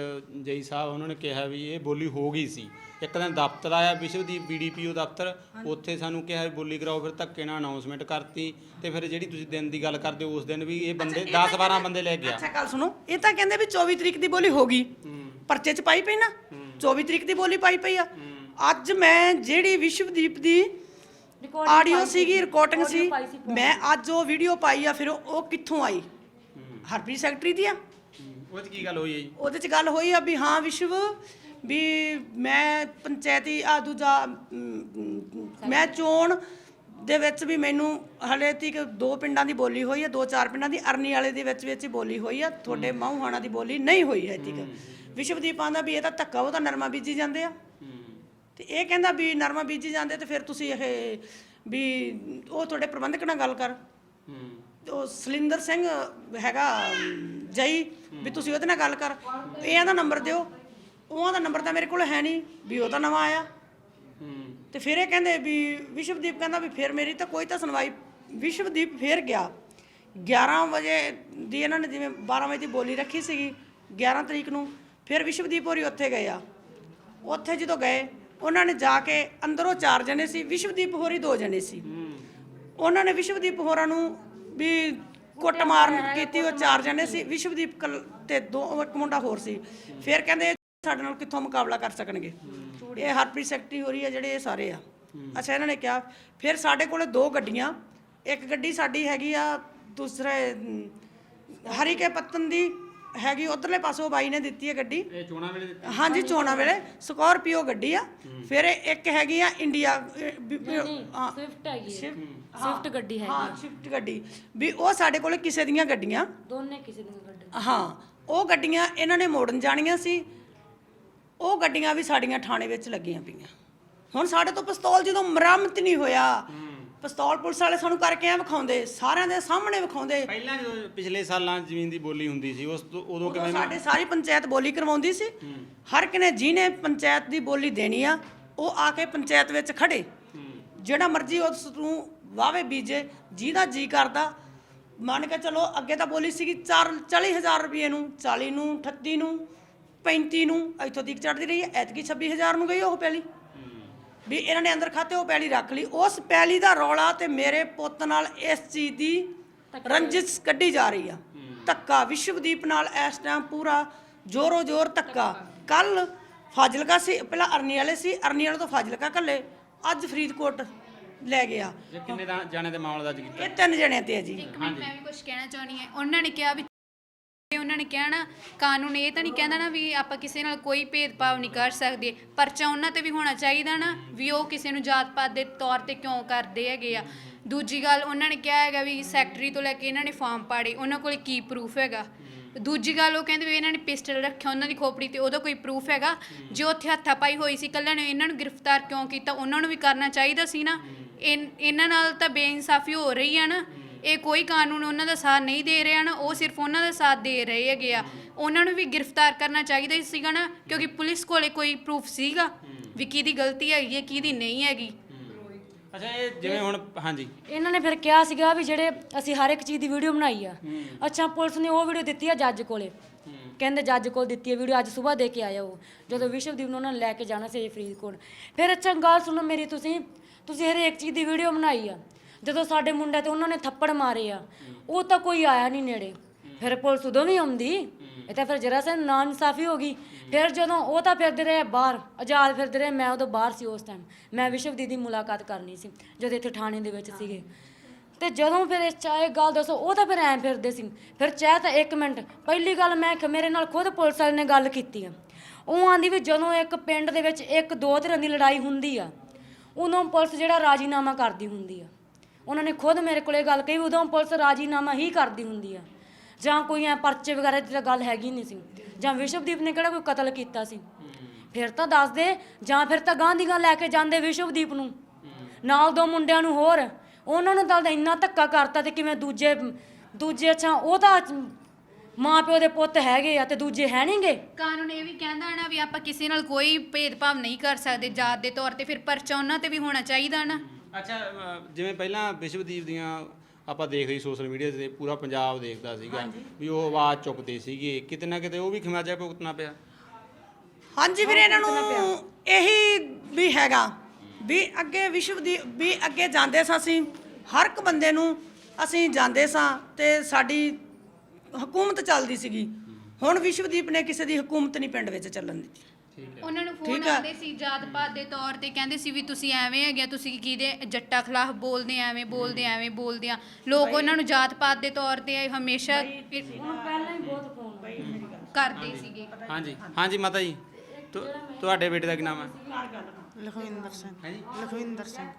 ਜਈ ਸਾਹਿਬ ਉਹਨਾਂ ਨੇ ਕਿਹਾ ਵੀ ਇਹ ਬੋਲੀ ਹੋ ਗਈ ਸੀ। ਇੱਕ ਦਿਨ ਦਫ਼ਤਰ ਆਇਆ ਵਿਸ਼ਵਦੀਪ ਬੀਡੀਪੀਓ ਦਫ਼ਤਰ ਉੱਥੇ ਸਾਨੂੰ ਕਿਹਾ ਵੀ ਬੋਲੀ ਕਰਾਓ ਫਿਰ ਧੱਕੇ ਨਾਲ ਅਨਾਉਂਸਮੈਂਟ ਕਰਤੀ ਤੇ ਫਿਰ ਜਿਹੜੀ ਤੁਸੀਂ ਦਿਨ ਦੀ ਗੱਲ ਕਰਦੇ ਹੋ ਉਸ ਦਿਨ ਵੀ ਇਹ ਬੰਦੇ 10 12 ਬੰਦੇ ਲੈ ਗਿਆ ਅੱਛਾ ਗੱਲ ਸੁਣੋ ਇਹ ਤਾਂ ਕਹਿੰਦੇ ਵੀ 24 ਤਰੀਕ ਦੀ ਬੋਲੀ ਹੋ ਗਈ। ਪਰਚੇ 'ਚ ਪਾਈ ਪਈ ਨਾ? 24 ਤਰੀਕ ਦੀ ਬੋਲੀ ਪਾਈ ਪਈ ਆ। ਅੱਜ ਮੈਂ ਜਿਹੜੀ ਵਿਸ਼ਵਦੀਪ ਦੀ ਆਡੀਓ ਸੀਗੀ ਰਿਕਾਰਡਿੰਗ ਸੀ ਮੈਂ ਅੱਜ ਉਹ ਵੀਡੀਓ ਪਾਈ ਆ ਫਿਰ ਉਹ ਕਿੱਥੋਂ ਆਈ? ਹਰਪ੍ਰੀਤ ਸੈਕਟਰੀ ਦੀ ਆ? ਉਹ ਚ ਕੀ ਗੱਲ ਹੋਈ ਹੈ ਜੀ? ਉਹਦੇ ਚ ਗੱਲ ਹੋਈ ਆ ਵੀ ਹਾਂ ਵਿਸ਼ਵ ਵੀ ਮੈਂ ਪੰਚਾਇਤੀ ਆ ਦੂਜਾ ਅਮ, ਮੈਂ ਚੋਣ ਦੇ ਵਿੱਚ ਵੀ ਮੈਨੂੰ ਹਲੇ ਤੱਕ ਦੋ ਪਿੰਡਾਂ ਦੀ ਬੋਲੀ ਹੋਈ ਆ ਦੋ ਚਾਰ ਪਿੰਡਾਂ ਦੀ ਅਰਨੀ ਵਾਲੇ ਦੇ ਵਿੱਚ ਵਿੱਚ ਹੀ ਬੋਲੀ ਹੋਈ ਆ ਤੁਹਾਡੇ ਮਾਹੂਹਾਣਾ ਦੀ ਬੋਲੀ ਨਹੀਂ ਹੋਈ ਹੈ। ਤੱਕ ਵਿਸ਼ਵਦੀਪ ਆਂਦਾ ਵੀ ਇਹ ਤਾਂ ਧੱਕਾ ਉਹ ਤਾਂ ਨਰਮਾ ਬੀਜੀ ਜਾਂਦੇ ਆ। ਤੇ ਇਹ ਕਹਿੰਦਾ ਵੀ ਨਰਮਾ ਬੀਜੀ ਜਾਂਦੇ ਤੇ ਫਿਰ ਤੁਸੀਂ ਇਹ ਵੀ ਉਹ ਤੁਹਾਡੇ ਪ੍ਰਬੰਧਕ ਨਾਲ ਗੱਲ ਕਰ। ਉਹ ਸਲਿੰਦਰ ਸਿੰਘ ਹੈਗਾ ਜਈ ਵੀ ਤੁਸੀਂ ਉਹਦੇ ਨਾਲ ਗੱਲ ਕਰ। ਇਹਦਾ ਨੰਬਰ ਦਿਓ। ਉਹਨਾਂ ਦਾ ਨੰਬਰ ਤਾਂ ਮੇਰੇ ਕੋਲ ਹੈ ਨਹੀਂ ਵੀ ਉਹ ਤਾਂ ਨਵਾਂ ਆਇਆ। ਤੇ ਫਿਰ ਇਹ ਕਹਿੰਦੇ ਵੀ ਵਿਸ਼ਵਦੀਪ ਕਹਿੰਦਾ ਵੀ ਫਿਰ ਮੇਰੀ ਤਾਂ ਕੋਈ ਤਾਂ ਸੁਣਵਾਈ ਵਿਸ਼ਵਦੀਪ ਫਿਰ ਗਿਆ। 11 ਵਜੇ ਦੀ ਇਹਨਾਂ ਨੇ ਜਿਵੇਂ 12 ਵਜੇ ਦੀ ਬੋਲੀ ਰੱਖੀ ਸੀਗੀ 11 ਤਰੀਕ ਨੂੰ ਫਿਰ ਵਿਸ਼ਵਦੀਪ ਹੋਰੀ ਉੱਥੇ ਗਏ ਆ। ਉੱਥੇ ਜਦੋਂ ਗਏ ਉਹਨਾਂ ਨੇ ਜਾ ਕੇ ਅੰਦਰੋਂ ਚਾਰ ਜਣੇ ਸੀ ਵਿਸ਼ਵਦੀਪ ਹੋਰੀ ਦੋ ਜਣੇ ਸੀ। ਉਹਨਾਂ ਨੇ ਵਿਸ਼ਵਦੀਪ ਹੋਰਾਂ ਨੂੰ ਵੀ ਕੁੱਟ ਮਾਰਨ ਕੀਤੀ, ਉਹ ਚਾਰ ਜਣੇ ਸੀ, ਵਿਸ਼ਵਦੀਪ ਕਲ ਤੇ ਦੋ ਇੱਕ ਮੁੰਡਾ ਹੋਰ ਸੀ। ਫਿਰ ਕਹਿੰਦੇ ਇਹ ਸਾਡੇ ਨਾਲ ਕਿੱਥੋਂ ਮੁਕਾਬਲਾ ਕਰ ਸਕਣਗੇ? ਇਹ ਹਰਪ੍ਰੀਤ ਸੈਕਟਰੀ ਹੋ ਰਹੀ ਹੈ ਜਿਹੜੇ ਇਹ ਸਾਰੇ ਆ। ਅੱਛਾ, ਇਹਨਾਂ ਨੇ ਕਿਹਾ, ਫਿਰ ਸਾਡੇ ਕੋਲੇ ਦੋ ਗੱਡੀਆਂ, ਇੱਕ ਗੱਡੀ ਸਾਡੀ ਹੈਗੀ ਆ, ਦੂਸਰੇ, ਹਰੀਕੇ ਪੱਤਨ ਦੀ ਹੈਗੀ ਉਧਰਲੇ ਪਾਸੋਂ ਬਾਈ ਨੇ ਦਿੱਤੀ ਹੈ ਗੱਡੀ। ਇਹ ਚੋਣਾਂ ਵੇਲੇ ਦਿੱਤੀ? ਹਾਂਜੀ ਚੋਣਾਂ ਵੇਲੇ। ਸਕਾਰਪੀਓ ਗੱਡੀ ਆ। ਫਿਰ ਇੱਕ ਹੈਗੀ ਆ ਇੰਡੀਆ ਸਵਿਫਟ ਹੈਗੀ ਸਵਿਫਟ ਗੱਡੀ ਹੈਗੀ ਹਾਂ ਸ਼ਿਫਟ ਗੱਡੀ। ਵੀ ਉਹ ਸਾਡੇ ਕੋਲੇ ਕਿਸੇ ਦੀਆਂ ਗੱਡੀਆਂ। ਦੋਨੇ ਕਿਸੇ ਦੀ ਗੱਡੀ ਹਾਂ ਉਹ ਗੱਡੀਆਂ ਇਹਨਾਂ ਨੇ ਮੋੜਨ ਜਾਣੀਆਂ ਸੀ। ਉਹ ਗੱਡੀਆਂ ਵੀ ਸਾਡੀਆਂ ਥਾਣੇ ਵਿੱਚ ਲੱਗੀਆਂ ਪਈਆਂ। ਹੁਣ ਸਾਡੇ ਤੋਂ ਪਿਸਤੌਲ ਜਦੋਂ ਮੁਰੰਮਤ ਨਹੀਂ ਹੋਇਆ ਪਿਸਤੌਲ ਪੁਲਿਸ ਵਾਲੇ ਸਾਨੂੰ ਕਰਕੇ ਆ ਵਿਖਾਉਂਦੇ ਸਾਰਿਆਂ ਦੇ ਸਾਹਮਣੇ ਵਿਖਾਉਂਦੇ। ਪਹਿਲਾਂ ਜਦੋਂ ਪਿਛਲੇ ਸਾਲਾਂ 'ਚ ਜ਼ਮੀਨ ਦੀ ਬੋਲੀ ਹੁੰਦੀ ਸੀ ਉਸ ਤੋਂ ਉਦੋਂ ਉਦੋਂ ਕਿਵੇਂ ਸਾਡੇ ਸਾਰੀ ਪੰਚਾਇਤ ਬੋਲੀ ਕਰਵਾਉਂਦੀ ਸੀ। ਹਰ ਇੱਕ ਨੇ ਜਿਹਨੇ ਪੰਚਾਇਤ ਦੀ ਬੋਲੀ ਦੇਣੀ ਆ ਉਹ ਆ ਕੇ ਪੰਚਾਇਤ ਵਿੱਚ ਖੜੇ। ਜਿਹੜਾ ਮਰਜ਼ੀ ਉਸ ਨੂੰ ਵਾਵੇ ਬੀਜੇ ਜਿਹਦਾ ਜੀ ਕਰਦਾ ਮੰਨ ਕੇ ਚਲੋ ਅੱਗੇ ਤਾਂ ਬੋਲੀ ਸੀਗੀ 4 40000 ਰੁਪਏ ਨੂੰ 40 ਨੂੰ 38 ਨੂੰ 35 ਨੂੰ ਇੱਥੋਂ ਤੱਕ ਚੜਦੀ ਰਹੀ ਹੈ ਐਤਕੀ 26000 ਨੂੰ ਗਈ ਉਹ ਪਹਿਲੀ। ਵੀ ਇਹਨਾਂ ਨੇ ਅੰਦਰ ਖਾਤੇ ਉਹ ਪੈਲੀ ਰੱਖ ਲਈ। ਉਸ ਪੈਲੀ ਦਾ ਰੌਲਾ ਤੇ ਮੇਰੇ ਪੁੱਤ ਨਾਲ ਇਸ ਚੀਜ਼ ਦੀ ਰੰਜਿਸ਼ ਕੱਢੀ ਜਾ ਰਹੀ ਆ। ਧੱਕਾ। ਵਿਸ਼ਵਦੀਪ ਨਾਲ ਇਸ ਟਾਈਮ ਪੂਰਾ ਜੋਰੋ ਜੋਰ ਧੱਕਾ। ਕੱਲ ਫਾਜ਼ਿਲਕਾ ਸੀ ਪਹਿਲਾਂ ਅਰਨੀ ਵਾਲੇ ਸੀ ਅਰਨੀ ਵਾਲੇ ਤੋਂ ਫਾਜ਼ਿਲਕਾ ਕੱਲੇ ਅੱਜ ਫਰੀਦਕੋਟ ਲੈ ਗਿਆ। ਜੇ ਕਿੰਨੇ ਜਾਣੇ ਦੇ ਮਾਮਲਾ ਦਰਜ ਕੀਤਾ? ਇਹ ਤਿੰਨ ਜਣਿਆਂ ਤੇ ਹੈ ਜੀ। ਇੱਕ ਮਿੰਟ ਮੈਂ ਵੀ ਕੁਝ ਕਹਿਣਾ ਚਾਹਣੀ ਹੈ। ਉਹਨਾਂ ਨੇ ਕਿਹਾ ਵੀ ਉਹਨਾਂ ਨੇ ਕਿਹਾ ਕਾਨੂੰਨ ਇਹ ਤਾਂ ਨਹੀਂ ਕਹਿੰਦਾ ਨਾ ਵੀ ਆਪਾਂ ਕਿਸੇ ਨਾਲ ਕੋਈ ਭੇਦਭਾਵ ਨਹੀਂ ਕਰ ਸਕਦੇ। ਪਰਚਾ ਉਹਨਾਂ ਤੇ ਵੀ ਹੋਣਾ ਚਾਹੀਦਾ ਨਾ ਵੀ ਉਹ ਕਿਸੇ ਨੂੰ ਜਾਤ ਪਾਤ ਦੇ ਤੌਰ ਤੇ ਕਿਉਂ ਕਰਦੇ ਹੈਗੇ ਆ। ਦੂਜੀ ਗੱਲ, ਉਹਨਾਂ ਨੇ ਕਿਹਾ ਹੈਗਾ ਵੀ ਸੈਕਟਰੀ ਤੋਂ ਲੈ ਕੇ ਇਹਨਾਂ ਨੇ ਫਾਰਮ ਪਾੜੇ, ਉਹਨਾਂ ਕੋਲ ਕੀ ਪ੍ਰੂਫ ਹੈਗਾ? ਦੂਜੀ ਗੱਲ, ਉਹ ਕਹਿੰਦੇ ਵੀ ਇਹਨਾਂ ਨੇ ਪਿਸਟਲ ਰੱਖਿਆ ਉਹਨਾਂ ਦੀ ਖੋਪੜੀ ਤੇ, ਉਹਦਾ ਕੋਈ ਪ੍ਰੂਫ ਹੈਗਾ? ਜੇ ਉੱਥੇ ਹੱਥਾਪਾਈ ਹੋਈ ਸੀ ਕੱਲਿਆਂ ਨੇ ਇਹਨਾਂ ਨੂੰ ਗ੍ਰਿਫਤਾਰ ਕਿਉਂ ਕੀਤਾ? ਉਹਨਾਂ ਨੂੰ ਵੀ ਕਰਨਾ ਚਾਹੀਦਾ ਸੀ ਨਾ। ਇਨ- ਇਹਨਾਂ ਨਾਲ ਤਾਂ ਬੇਇਨਸਾਫੀ ਹੋ ਰਹੀ ਆ ਨਾ। ਇਹ ਕੋਈ ਕਾਨੂੰਨ ਉਹਨਾਂ ਦਾ ਸਾਥ ਨਹੀਂ ਦੇ ਰਿਹਾ ਨਾ ਉਹ ਸਿਰਫ ਉਹਨਾਂ ਦਾ ਸਾਥ ਦੇ ਰਹੇ ਹੈਗੇ ਆ। ਉਹਨਾਂ ਨੂੰ ਵੀ ਗ੍ਰਿਫਤਾਰ ਕਰਨਾ ਚਾਹੀਦਾ ਸੀਗਾ ਨਾ ਕਿਉਂਕਿ ਪੁਲਿਸ ਕੋਲੇ ਕੋਈ ਪ੍ਰੂਫ ਸੀਗਾ ਵੀ ਕਿਹਦੀ ਗਲਤੀ ਹੈਗੀ ਹੈ ਕਿਹਦੀ ਨਹੀਂ ਹੈਗੀ। ਅੱਛਾ ਇਹ ਜਿਵੇਂ ਹੁਣ ਹਾਂਜੀ। ਇਹਨਾਂ ਨੇ ਫਿਰ ਕਿਹਾ ਸੀਗਾ ਵੀ ਜਿਹੜੇ ਅਸੀਂ ਹਰ ਇੱਕ ਚੀਜ਼ ਦੀ ਵੀਡੀਓ ਬਣਾਈ ਆ ਅੱਛਾ ਪੁਲਿਸ ਨੇ ਉਹ ਵੀਡੀਓ ਦਿੱਤੀ ਆ ਜੱਜ ਕੋਲੇ। ਕਹਿੰਦੇ ਜੱਜ ਕੋਲ ਦਿੱਤੀ ਹੈ ਵੀਡੀਓ ਅੱਜ ਸਵੇਰ ਦੇ ਕੇ ਆਇਆ ਉਹ। ਜਦੋਂ ਵਿਸ਼ਵਦੀਪ ਨੂੰ ਉਹਨਾਂ ਨੇ ਲੈ ਕੇ ਜਾਣਾ ਸੀ ਫਰੀਦਕੋਟ। ਫਿਰ ਅੱਛਾ ਗੱਲ ਸੁਣੋ ਮੇਰੀ ਤੁਸੀਂ ਤੁਸੀਂ ਹਰੇਕ ਚੀਜ਼ ਦੀ ਵੀਡੀਓ ਬਣਾਈ ਆ। ਜਦੋਂ ਸਾਡੇ ਮੁੰਡੇ ਤੇ ਉਹਨਾਂ ਨੇ ਥੱਪੜ ਮਾਰੇ ਆ, ਉਹ ਤਾਂ ਕੋਈ ਆਇਆ ਨਹੀਂ ਨੇੜੇ। ਫਿਰ ਪੁਲਿਸ ਉਦੋਂ ਵੀ ਆਉਂਦੀ, ਇਹ ਤਾਂ ਫਿਰ ਜਰਾ ਸੇ ਨਾ ਇਨਸਾਫੀ ਹੋ ਗਈ। ਫਿਰ ਜਦੋਂ ਉਹ ਤਾਂ ਫਿਰਦੇ ਰਹੇ ਬਾਹਰ, ਆਜ਼ਾਦ ਫਿਰਦੇ ਰਹੇ, ਮੈਂ ਉਦੋਂ ਬਾਹਰ ਸੀ ਉਸ ਟਾਈਮ ਮੈਂ ਵਿਸ਼ਵਦੀਪ ਦੀ ਮੁਲਾਕਾਤ ਕਰਨੀ ਸੀ, ਜਦੋਂ ਇੱਥੇ ਥਾਣੇ ਦੇ ਵਿੱਚ ਸੀਗੇ। ਤੇ ਜਦੋਂ ਫਿਰ ਇਸ ਚਾਹੇ ਗੱਲ ਦੱਸੋ, ਉਹ ਤਾਂ ਫਿਰ ਐਂ ਫਿਰਦੇ ਸੀ। ਫਿਰ ਚਾਹ ਤਾਂ 1 ਮਿੰਟ, ਪਹਿਲੀ ਗੱਲ ਮੈਂ ਕਿ ਮੇਰੇ ਨਾਲ ਖੁਦ ਪੁਲਿਸ ਵਾਲੇ ਨੇ ਗੱਲ ਕੀਤੀ ਆ। ਉਹ ਆਂਦੀ ਵੀ ਜਦੋਂ ਇੱਕ ਪਿੰਡ ਦੇ ਵਿੱਚ ਇੱਕ ਦੋ ਧਿਰਾਂ ਦੀ ਲੜਾਈ ਹੁੰਦੀ ਆ ਉਦੋਂ ਪੁਲਿਸ ਜਿਹੜਾ ਰਾਜੀਨਾਮਾ ਕਰਦੀ ਹੁੰਦੀ ਆ। ਉਹਨਾਂ ਨੇ ਖੁਦ ਮੇਰੇ ਕੋਲੇ ਗੱਲ ਕਹੀ, ਉਦੋਂ ਪੁਲਿਸ ਰਾਜੀਨਾਮਾ ਹੀ ਕਰਦੀ ਹੁੰਦੀ ਆ। ਜਾਂ ਕੋਈ ਐ ਪਰਚੇ ਵਗੈਰਾ ਦੀ ਤਾਂ ਗੱਲ ਹੈਗੀ ਨਹੀਂ ਸੀ। ਜਾਂ ਵਿਸ਼ਵਦੀਪ ਨੇ ਕਿਹੜਾ ਕੋਈ ਕਤਲ ਕੀਤਾ ਸੀ? ਫਿਰ ਤਾਂ ਦੱਸ ਦੇ ਜਾਂ ਫਿਰ ਤਾਂ ਗਾਂਧੀ ਗਾਂਧੀਆਂ ਲੈ ਕੇ ਜਾਂਦੇ ਵਿਸ਼ਵਦੀਪ ਨੂੰ। ਨਾਲ ਦੋ ਮੁੰਡਿਆਂ ਨੂੰ ਹੋਰ। ਉਹਨਾਂ ਨੂੰ ਤਾਂ ਇੰਨਾ ਧੱਕਾ ਕਰਤਾ ਤੇ ਕਿਵੇਂ ਦੂਜੇ ਦੂਜੇ ਅੱਛਾ, ਉਹ ਤਾਂ ਮਾਂ ਪਿਓ ਦੇ ਪੁੱਤ ਹੈਗੇ ਆ ਤੇ ਦੂਜੇ ਹੈ ਨਹੀਂਗੇ ਕਾਨੂੰਨ ਇਹ ਵੀ ਕਹਿੰਦਾ ਨਾ ਵੀ ਆਪਾਂ ਕਿਸੇ ਨਾਲ ਕੋਈ ਭੇਦਭਾਵ ਨਹੀਂ ਕਰ ਸਕਦੇ, ਜਾਤ ਦੇ ਤੌਰ ਤੇ ਫਿਰ ਪਰਚਾ ਉਹਨਾਂ ਤੇ ਵੀ ਹੋਣਾ ਚਾਹੀਦਾ ਨਾ। ਅੱਛਾ ਅ, ਜਿਵੇਂ ਪਹਿਲਾਂ ਵਿਸ਼ਵਦੀਪ ਦੀਆਂ ਆਪਾਂ ਦੇਖ ਰਹੀ ਸੋਸ਼ਲ ਮੀਡੀਆ ਤੇ ਪੂਰਾ ਪੰਜਾਬ ਦੇਖਦਾ ਸੀਗਾ ਵੀ ਉਹ ਆਵਾਜ਼ ਚੁੱਕਦੇ ਸੀਗੇ ਕਿਤੇ ਨਾ ਕਿਤੇ ਉਹ ਵੀ ਖਿਮਾਜਾ ਭੁਗਤਣਾ ਪਿਆ। ਹਾਂਜੀ ਵੀਰੇ ਇਹਨਾਂ ਨੂੰ ਇਹੀ ਵੀ ਹੈਗਾ ਵੀ ਅੱਗੇ ਵਿਸ਼ਵ ਦੀ ਵੀ ਅੱਗੇ ਜਾਂਦੇ ਸਾਂ ਅਸੀਂ ਹਰ ਇੱਕ ਬੰਦੇ ਨੂੰ ਅਸੀਂ ਜਾਂਦੇ ਸਾਂ ਤੇ ਸਾਡੀ ਹਕੂਮਤ ਚੱਲਦੀ ਸੀਗੀ। ਹੁਣ ਵਿਸ਼ਵਦੀਪ ਨੇ ਕਿਸੇ ਦੀ ਹਕੂਮਤ ਨਹੀਂ ਪਿੰਡ ਵਿੱਚ ਚੱਲਣ ਦਿੱਤੀ। ਉਹਨਾਂ ਨੂੰ ਫੋਨ ਠੀਕ ਆ। ਆਉਂਦੇ ਸੀ ਜਾਤ ਪਾਤ ਦੇ ਤੌਰ ਤੇ ਕਹਿੰਦੇ ਸੀ ਵੀ ਤੁਸੀਂ ਐਵੇਂ ਹੈਗੇ ਆ, ਤੁਸੀਂ ਕਿਹਦੇ ਜੱਟਾ ਖਿਲਾਫ ਬੋਲਦੇ ਆ, ਐਵੇਂ ਬੋਲਦੇ ਆ, ਐਵੇਂ ਬੋਲਦੇ ਆ। ਲੋਕ ਉਹਨਾਂ ਨੂੰ ਜਾਤ ਪਾਤ ਦੇ ਤੌਰ ਤੇ ਹਮੇਸ਼ਾ ਇਹ ਪਹਿਲਾਂ ਹੀ ਬਹੁਤ ਫੋਨ ਕਰਦੇ ਸੀਗੇ। ਹਾਂਜੀ। ਹਾਂਜੀ ਮਾਤਾ ਜੀ। ਤੁ- ਤੁਹਾਡੇ ਬੇਟੇ ਦਾ ਕੀ ਨਾਮ ਹੈ? ਲਖਵਿੰਦਰ ਸਿੰਘ। ਹੈ ਜੀ ਲਖਵਿੰਦਰ ਸਿੰਘ।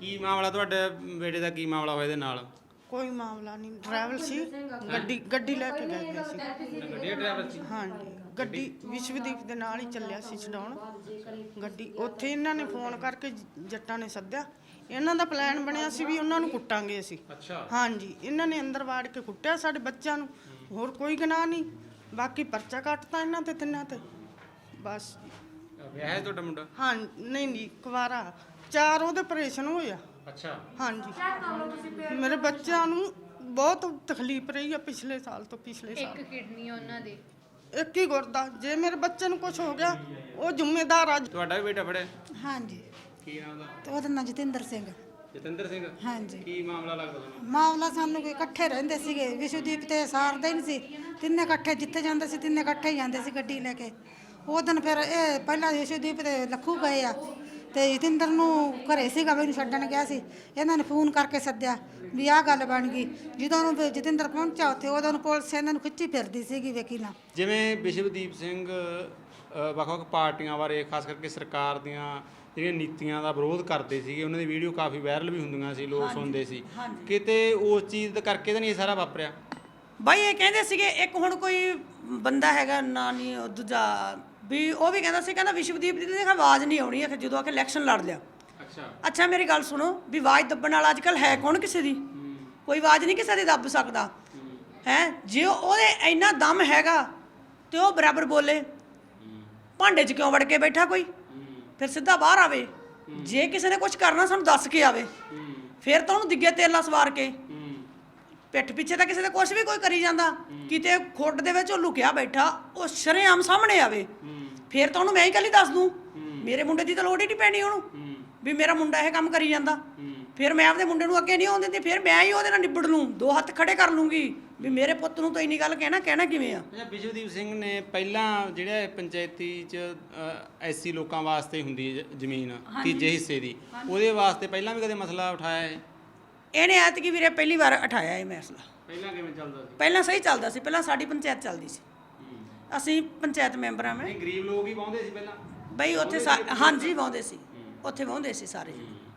ਕੀ ਮਾਮਲਾ ਤੁਹਾਡੇ ਬੇਟੇ ਦਾ ਕੀ ਮਾਮਲਾ ਹੋਇਆ ਇਹਦੇ ਨਾਲ? ਕੋਈ ਮਾਮਲਾ ਨਹੀਂ। ਡਰਾਈਵਰ ਸੀ। ਗੱਡੀ ਗੱਡੀ ਲੈ ਕੇ ਗਏ ਹੋਏ ਸੀ। ਗੱਡੀ ਡਰਾਈਵਰ ਸੀ। ਹਾਂਜੀ। ਗੱਡੀ ਵਿਸ਼ਵਦੀਪ ਦੇ ਨਾਲ ਹੀ ਚੱਲਿਆ ਸੀ ਛਡਾਉਣ। ਗੱਡੀ ਉੱਥੇ ਇਹਨਾਂ ਨੇ ਫੋਨ ਕਰਕੇ ਜ- ਜੱਟਾਂ ਨੇ ਸੱਦਿਆ। ਇਹਨਾਂ ਦਾ ਪਲਾਨ ਬਣਿਆ ਸੀ ਵੀ ਉਹਨਾਂ ਨੂੰ ਕੁੱਟਾਂਗੇ ਅਸੀਂ। ਅੱਛਾ। ਹਾਂਜੀ। ਇਹਨਾਂ ਨੇ ਅੰਦਰ ਵਾੜ ਕੇ ਕੁੱਟਿਆ ਸਾਡੇ ਬੱਚਿਆਂ ਨੂੰ। ਹੋਰ ਕੋਈ ਗੁਨਾਹ ਨਹੀਂ। ਬਾਕੀ ਪਰਚਾ ਕੱਟਤਾ ਇਹਨਾਂ ਤੇ ਤਿੰਨਾਂ ਤੇ। ਬਸ। ਵਿਆਹ ਹੈ ਤੁਹਾਡਾ ਮੁੰਡਾ? ਹਾਂ। ਨਹੀਂ ਨਹੀਂ। ਕੁਵਾਰਾ। ਚਾਰ ਉਹਦੇ ਆਪਰੇਸ਼ਨ ਹੋਇਆ ਅੱਛਾ। ਹਾਂਜੀ। ਮੇਰੇ ਬੱਚਿਆਂ ਨੂੰ ਬਹੁਤ ਤਕਲੀਫ ਰਹੀ ਆ ਪਿਛਲੇ ਸਾਲ ਤੋਂ ਪਿਛਲੇ ਸਾਲ। ਇੱਕ ਕਿਡਨੀ ਉਹਨਾਂ ਦੇ। ਇੱਕ ਹੀ ਗੁਰਦਾ। ਜੇ ਮੇਰੇ ਬੱਚੇ ਨੂੰ ਕੁਝ ਹੋ ਗਿਆ ਉਹ ਜ਼ਿੰਮੇਦਾਰ ਆ। ਤੁਹਾਡਾ ਵੀ ਬੇਟਾ ਫੜਿਆ? ਹਾਂਜੀ। ਕੀ ਨਾਮ ਦਾ? ਤੇ ਉਹਦਾ ਨਾਂ ਜਤਿੰਦਰ ਸਿੰਘ। ਜਤਿੰਦਰ ਸਿੰਘ? ਹਾਂਜੀ। ਕੀ ਮਾਮਲਾ ਲੱਗਦਾ ਤੁਹਾਨੂੰ? ਮਾਮਲਾ ਸਾਨੂੰ ਕੋਈ ਇਕੱਠੇ ਰਹਿੰਦੇ ਸੀਗੇ। ਵਿਸ਼ਵਦੀਪ ਤੇ ਸਾਰਦੇ ਨਹੀਂ ਸੀ। ਤਿੰਨੇ ਇਕੱਠੇ ਜਿੱਥੇ ਜਾਂਦੇ ਸੀ ਤਿੰਨੇ ਇਕੱਠੇ ਹੀ ਜਾਂਦੇ ਸੀ ਗੱਡੀ ਲੈ ਕੇ। ਉਹ ਦਿਨ ਫਿਰ ਇਹ ਪਹਿਲਾਂ ਵਿਸ਼ਵਦੀਪ ਤੇ ਲੱਖੂ ਗਏ ਆ। ਤੇ ਜਤਿੰਦਰ ਨੂੰ ਘਰੇ ਸੀਗਾ ਮੈਨੂੰ ਛੱਡਣ ਗਿਆ ਸੀ। ਇਹਨਾਂ ਨੇ ਫੋਨ ਕਰਕੇ ਸੱਦਿਆ ਵੀ ਆਹ ਗੱਲ ਬਣ ਗਈ। ਜਦੋਂ ਨੂੰ ਜਤਿੰਦਰ ਪਹੁੰਚਿਆ ਉੱਥੇ ਉਦੋਂ ਨੂੰ ਪੁਲਿਸ ਇਹਨਾਂ ਨੂੰ ਖਿੱਚੀ ਫਿਰਦੀ ਸੀਗੀ ਵੇਖੀ ਨਾ। ਜਿਵੇਂ ਵਿਸ਼ਵਦੀਪ ਸਿੰਘ ਅ, ਵੱਖ-ਵੱਖ ਪਾਰਟੀਆਂ ਬਾਰੇ ਖਾਸ ਕਰਕੇ ਸਰਕਾਰ ਦੀਆਂ ਜਿਹੜੀਆਂ ਨੀਤੀਆਂ ਦਾ ਵਿਰੋਧ ਕਰਦੇ ਸੀਗੇ ਉਹਨਾਂ ਦੀ ਵੀਡੀਓ ਕਾਫੀ ਵਾਇਰਲ ਵੀ ਹੁੰਦੀਆਂ ਸੀ ਲੋਕ ਸੁਣਦੇ ਸੀ। ਕਿਤੇ ਉਸ ਚੀਜ਼ ਦਾ ਕਰਕੇ ਤਾਂ ਨਹੀਂ ਇਹ ਸਾਰਾ ਵਾਪਰਿਆ? ਬਾਈ ਇਹ ਕਹਿੰਦੇ ਸੀਗੇ ਇੱਕ ਹੁਣ ਕੋਈ ਬੰਦਾ ਹੈਗਾ ਨਾ ਨਹੀਂ ਉਹ ਦੂਜਾ ਵੀ ਉਹ ਵੀ ਕਹਿੰਦਾ ਸੀ ਕਹਿੰਦਾ ਵਿਸ਼ਵਦੀਪ ਦੀ ਤਾਂ ਆਵਾਜ਼ ਨਹੀਂ ਆਉਣੀ ਹੈ ਜਦੋਂ ਆ ਕੇ ਇਲੈਕਸ਼ਨ ਲੜ ਲਿਆ। ਅੱਛਾ। ਅੱਛਾ ਮੇਰੀ ਗੱਲ ਸੁਣੋ ਵੀ ਆਵਾਜ਼ ਦੱਬਣ ਵਾਲਾ ਅੱਜਕੱਲ ਹੈ ਕੌਣ ਕਿਸੇ ਦੀ? ਕੋਈ ਆਵਾਜ਼ ਨਹੀਂ ਕਿਸੇ ਦੀ ਦੱਬ ਸਕਦਾ। ਹੈ। ਜੇ ਉਹਦੇ ਇੰਨਾ ਦਮ ਹੈਗਾ ਤੇ ਉਹ ਬਰਾਬਰ ਬੋਲੇ। ਭਾਂਡੇ 'ਚ ਕਿਉਂ ਵੜ ਕੇ ਬੈਠਾ ਕੋਈ? ਫਿਰ ਸਿੱਧਾ ਬਾਹਰ ਆਵੇ। ਜੇ ਕਿਸੇ ਨੇ ਕੁਝ ਕਰਨਾ ਸਾਨੂੰ ਦੱਸ ਕੇ ਆਵੇ। ਫਿਰ ਤਾਂ ਉਹਨੂੰ ਦਿੱਗੇ ਤੇਲਾ ਸਵਾਰ ਕੇ। ਪਿੱਠ ਪਿੱਛੇ ਤਾਂ ਕਿਸੇ ਦਾ ਕੁਝ ਵੀ ਕੋਈ ਕਰੀ ਜਾਂਦਾ। ਕਿਤੇ ਖੁੱਡ ਦੇ ਵਿੱਚ ਉਹ ਲੁਕਿਆ ਬੈਠਾ ਉਹ ਸ਼ਰੇਆਮ ਸਾਹਮਣੇ ਆਵੇ। ਫਿਰ ਤਾਂ ਉਹਨੂੰ ਮੈਂ ਹੀ ਕੱਲੀ ਦੱਸ ਦੂੰ ਮੇਰੇ ਮੁੰਡੇ ਦੀ ਤਾਂ ਲੋੜ ਹੀ ਨਹੀਂ ਪੈਣੀ ਉਹਨੂੰ ਵੀ ਮੇਰਾ ਮੁੰਡਾ ਇਹ ਕੰਮ ਕਰੀ ਜਾਂਦਾ। ਫਿਰ ਮੈਂ ਆਪਦੇ ਮੁੰਡੇ ਨੂੰ ਅੱਗੇ ਨਹੀਂ ਆਉਣ ਦਿੰਦੀ ਫਿਰ ਮੈਂ ਹੀ ਉਹਦੇ ਨਾਲ ਨਿਬੜ ਲੂੰ ਦੋ ਹੱਥ ਖੜੇ ਕਰ ਲੂੰਗੀ ਵੀ ਮੇਰੇ ਪੁੱਤ ਨੂੰ ਤਾਂ ਇੰਨੀ ਗੱਲ ਕਹਿਣਾ ਕਹਿਣਾ ਕਿਵੇਂ ਆ? ਅੱਛਾ ਵਿਸ਼ਵਦੀਪ ਸਿੰਘ ਨੇ ਪਹਿਲਾਂ ਜਿਹੜਾ ਪੰਚਾਇਤੀ ਚ ਐਸੀ ਲੋਕਾਂ ਵਾਸਤੇ ਹੁੰਦੀ ਜ਼ਮੀਨ ਤੀਜੇ ਹਿੱਸੇ ਦੀ ਉਹਦੇ ਵਾਸਤੇ ਪਹਿਲਾਂ ਵੀ ਕਦੇ ਮਸਲਾ ਉਠਾਇਆ ਹੈ? ਇਹਨੇ ਐਤਕੀ ਵੀਰੇ ਪਹਿਲੀ ਵਾਰ ਉਠਾਇਆ ਇਹ ਮਸਲਾ ਪਹਿਲਾਂ ਕਿਵੇਂ ਚੱਲਦਾ ਸੀ? ਪਹਿਲਾਂ ਸਹੀ ਚੱਲਦਾ ਸੀ ਪਹਿਲਾਂ ਸਾਡੀ ਪੰਚਾਇਤ ਚੱਲਦੀ ਸੀ। ਅਸੀਂ ਪੰਚਾਇਤ ਮੈਂਬਰ ਆ ਮੈਂ। ਨਹੀਂ ਗਰੀਬ ਲੋਕ ਹੀ ਪਾਉਂਦੇ ਸੀ ਪਹਿਲਾਂ? ਬਈ ਉੱਥੇ ਸਾ- ਹਾਂਜੀ ਵਾਉਂਦੇ ਸੀ। ਉੱਥੇ ਵਾਉਂਦੇ ਸੀ ਸਾਰੇ।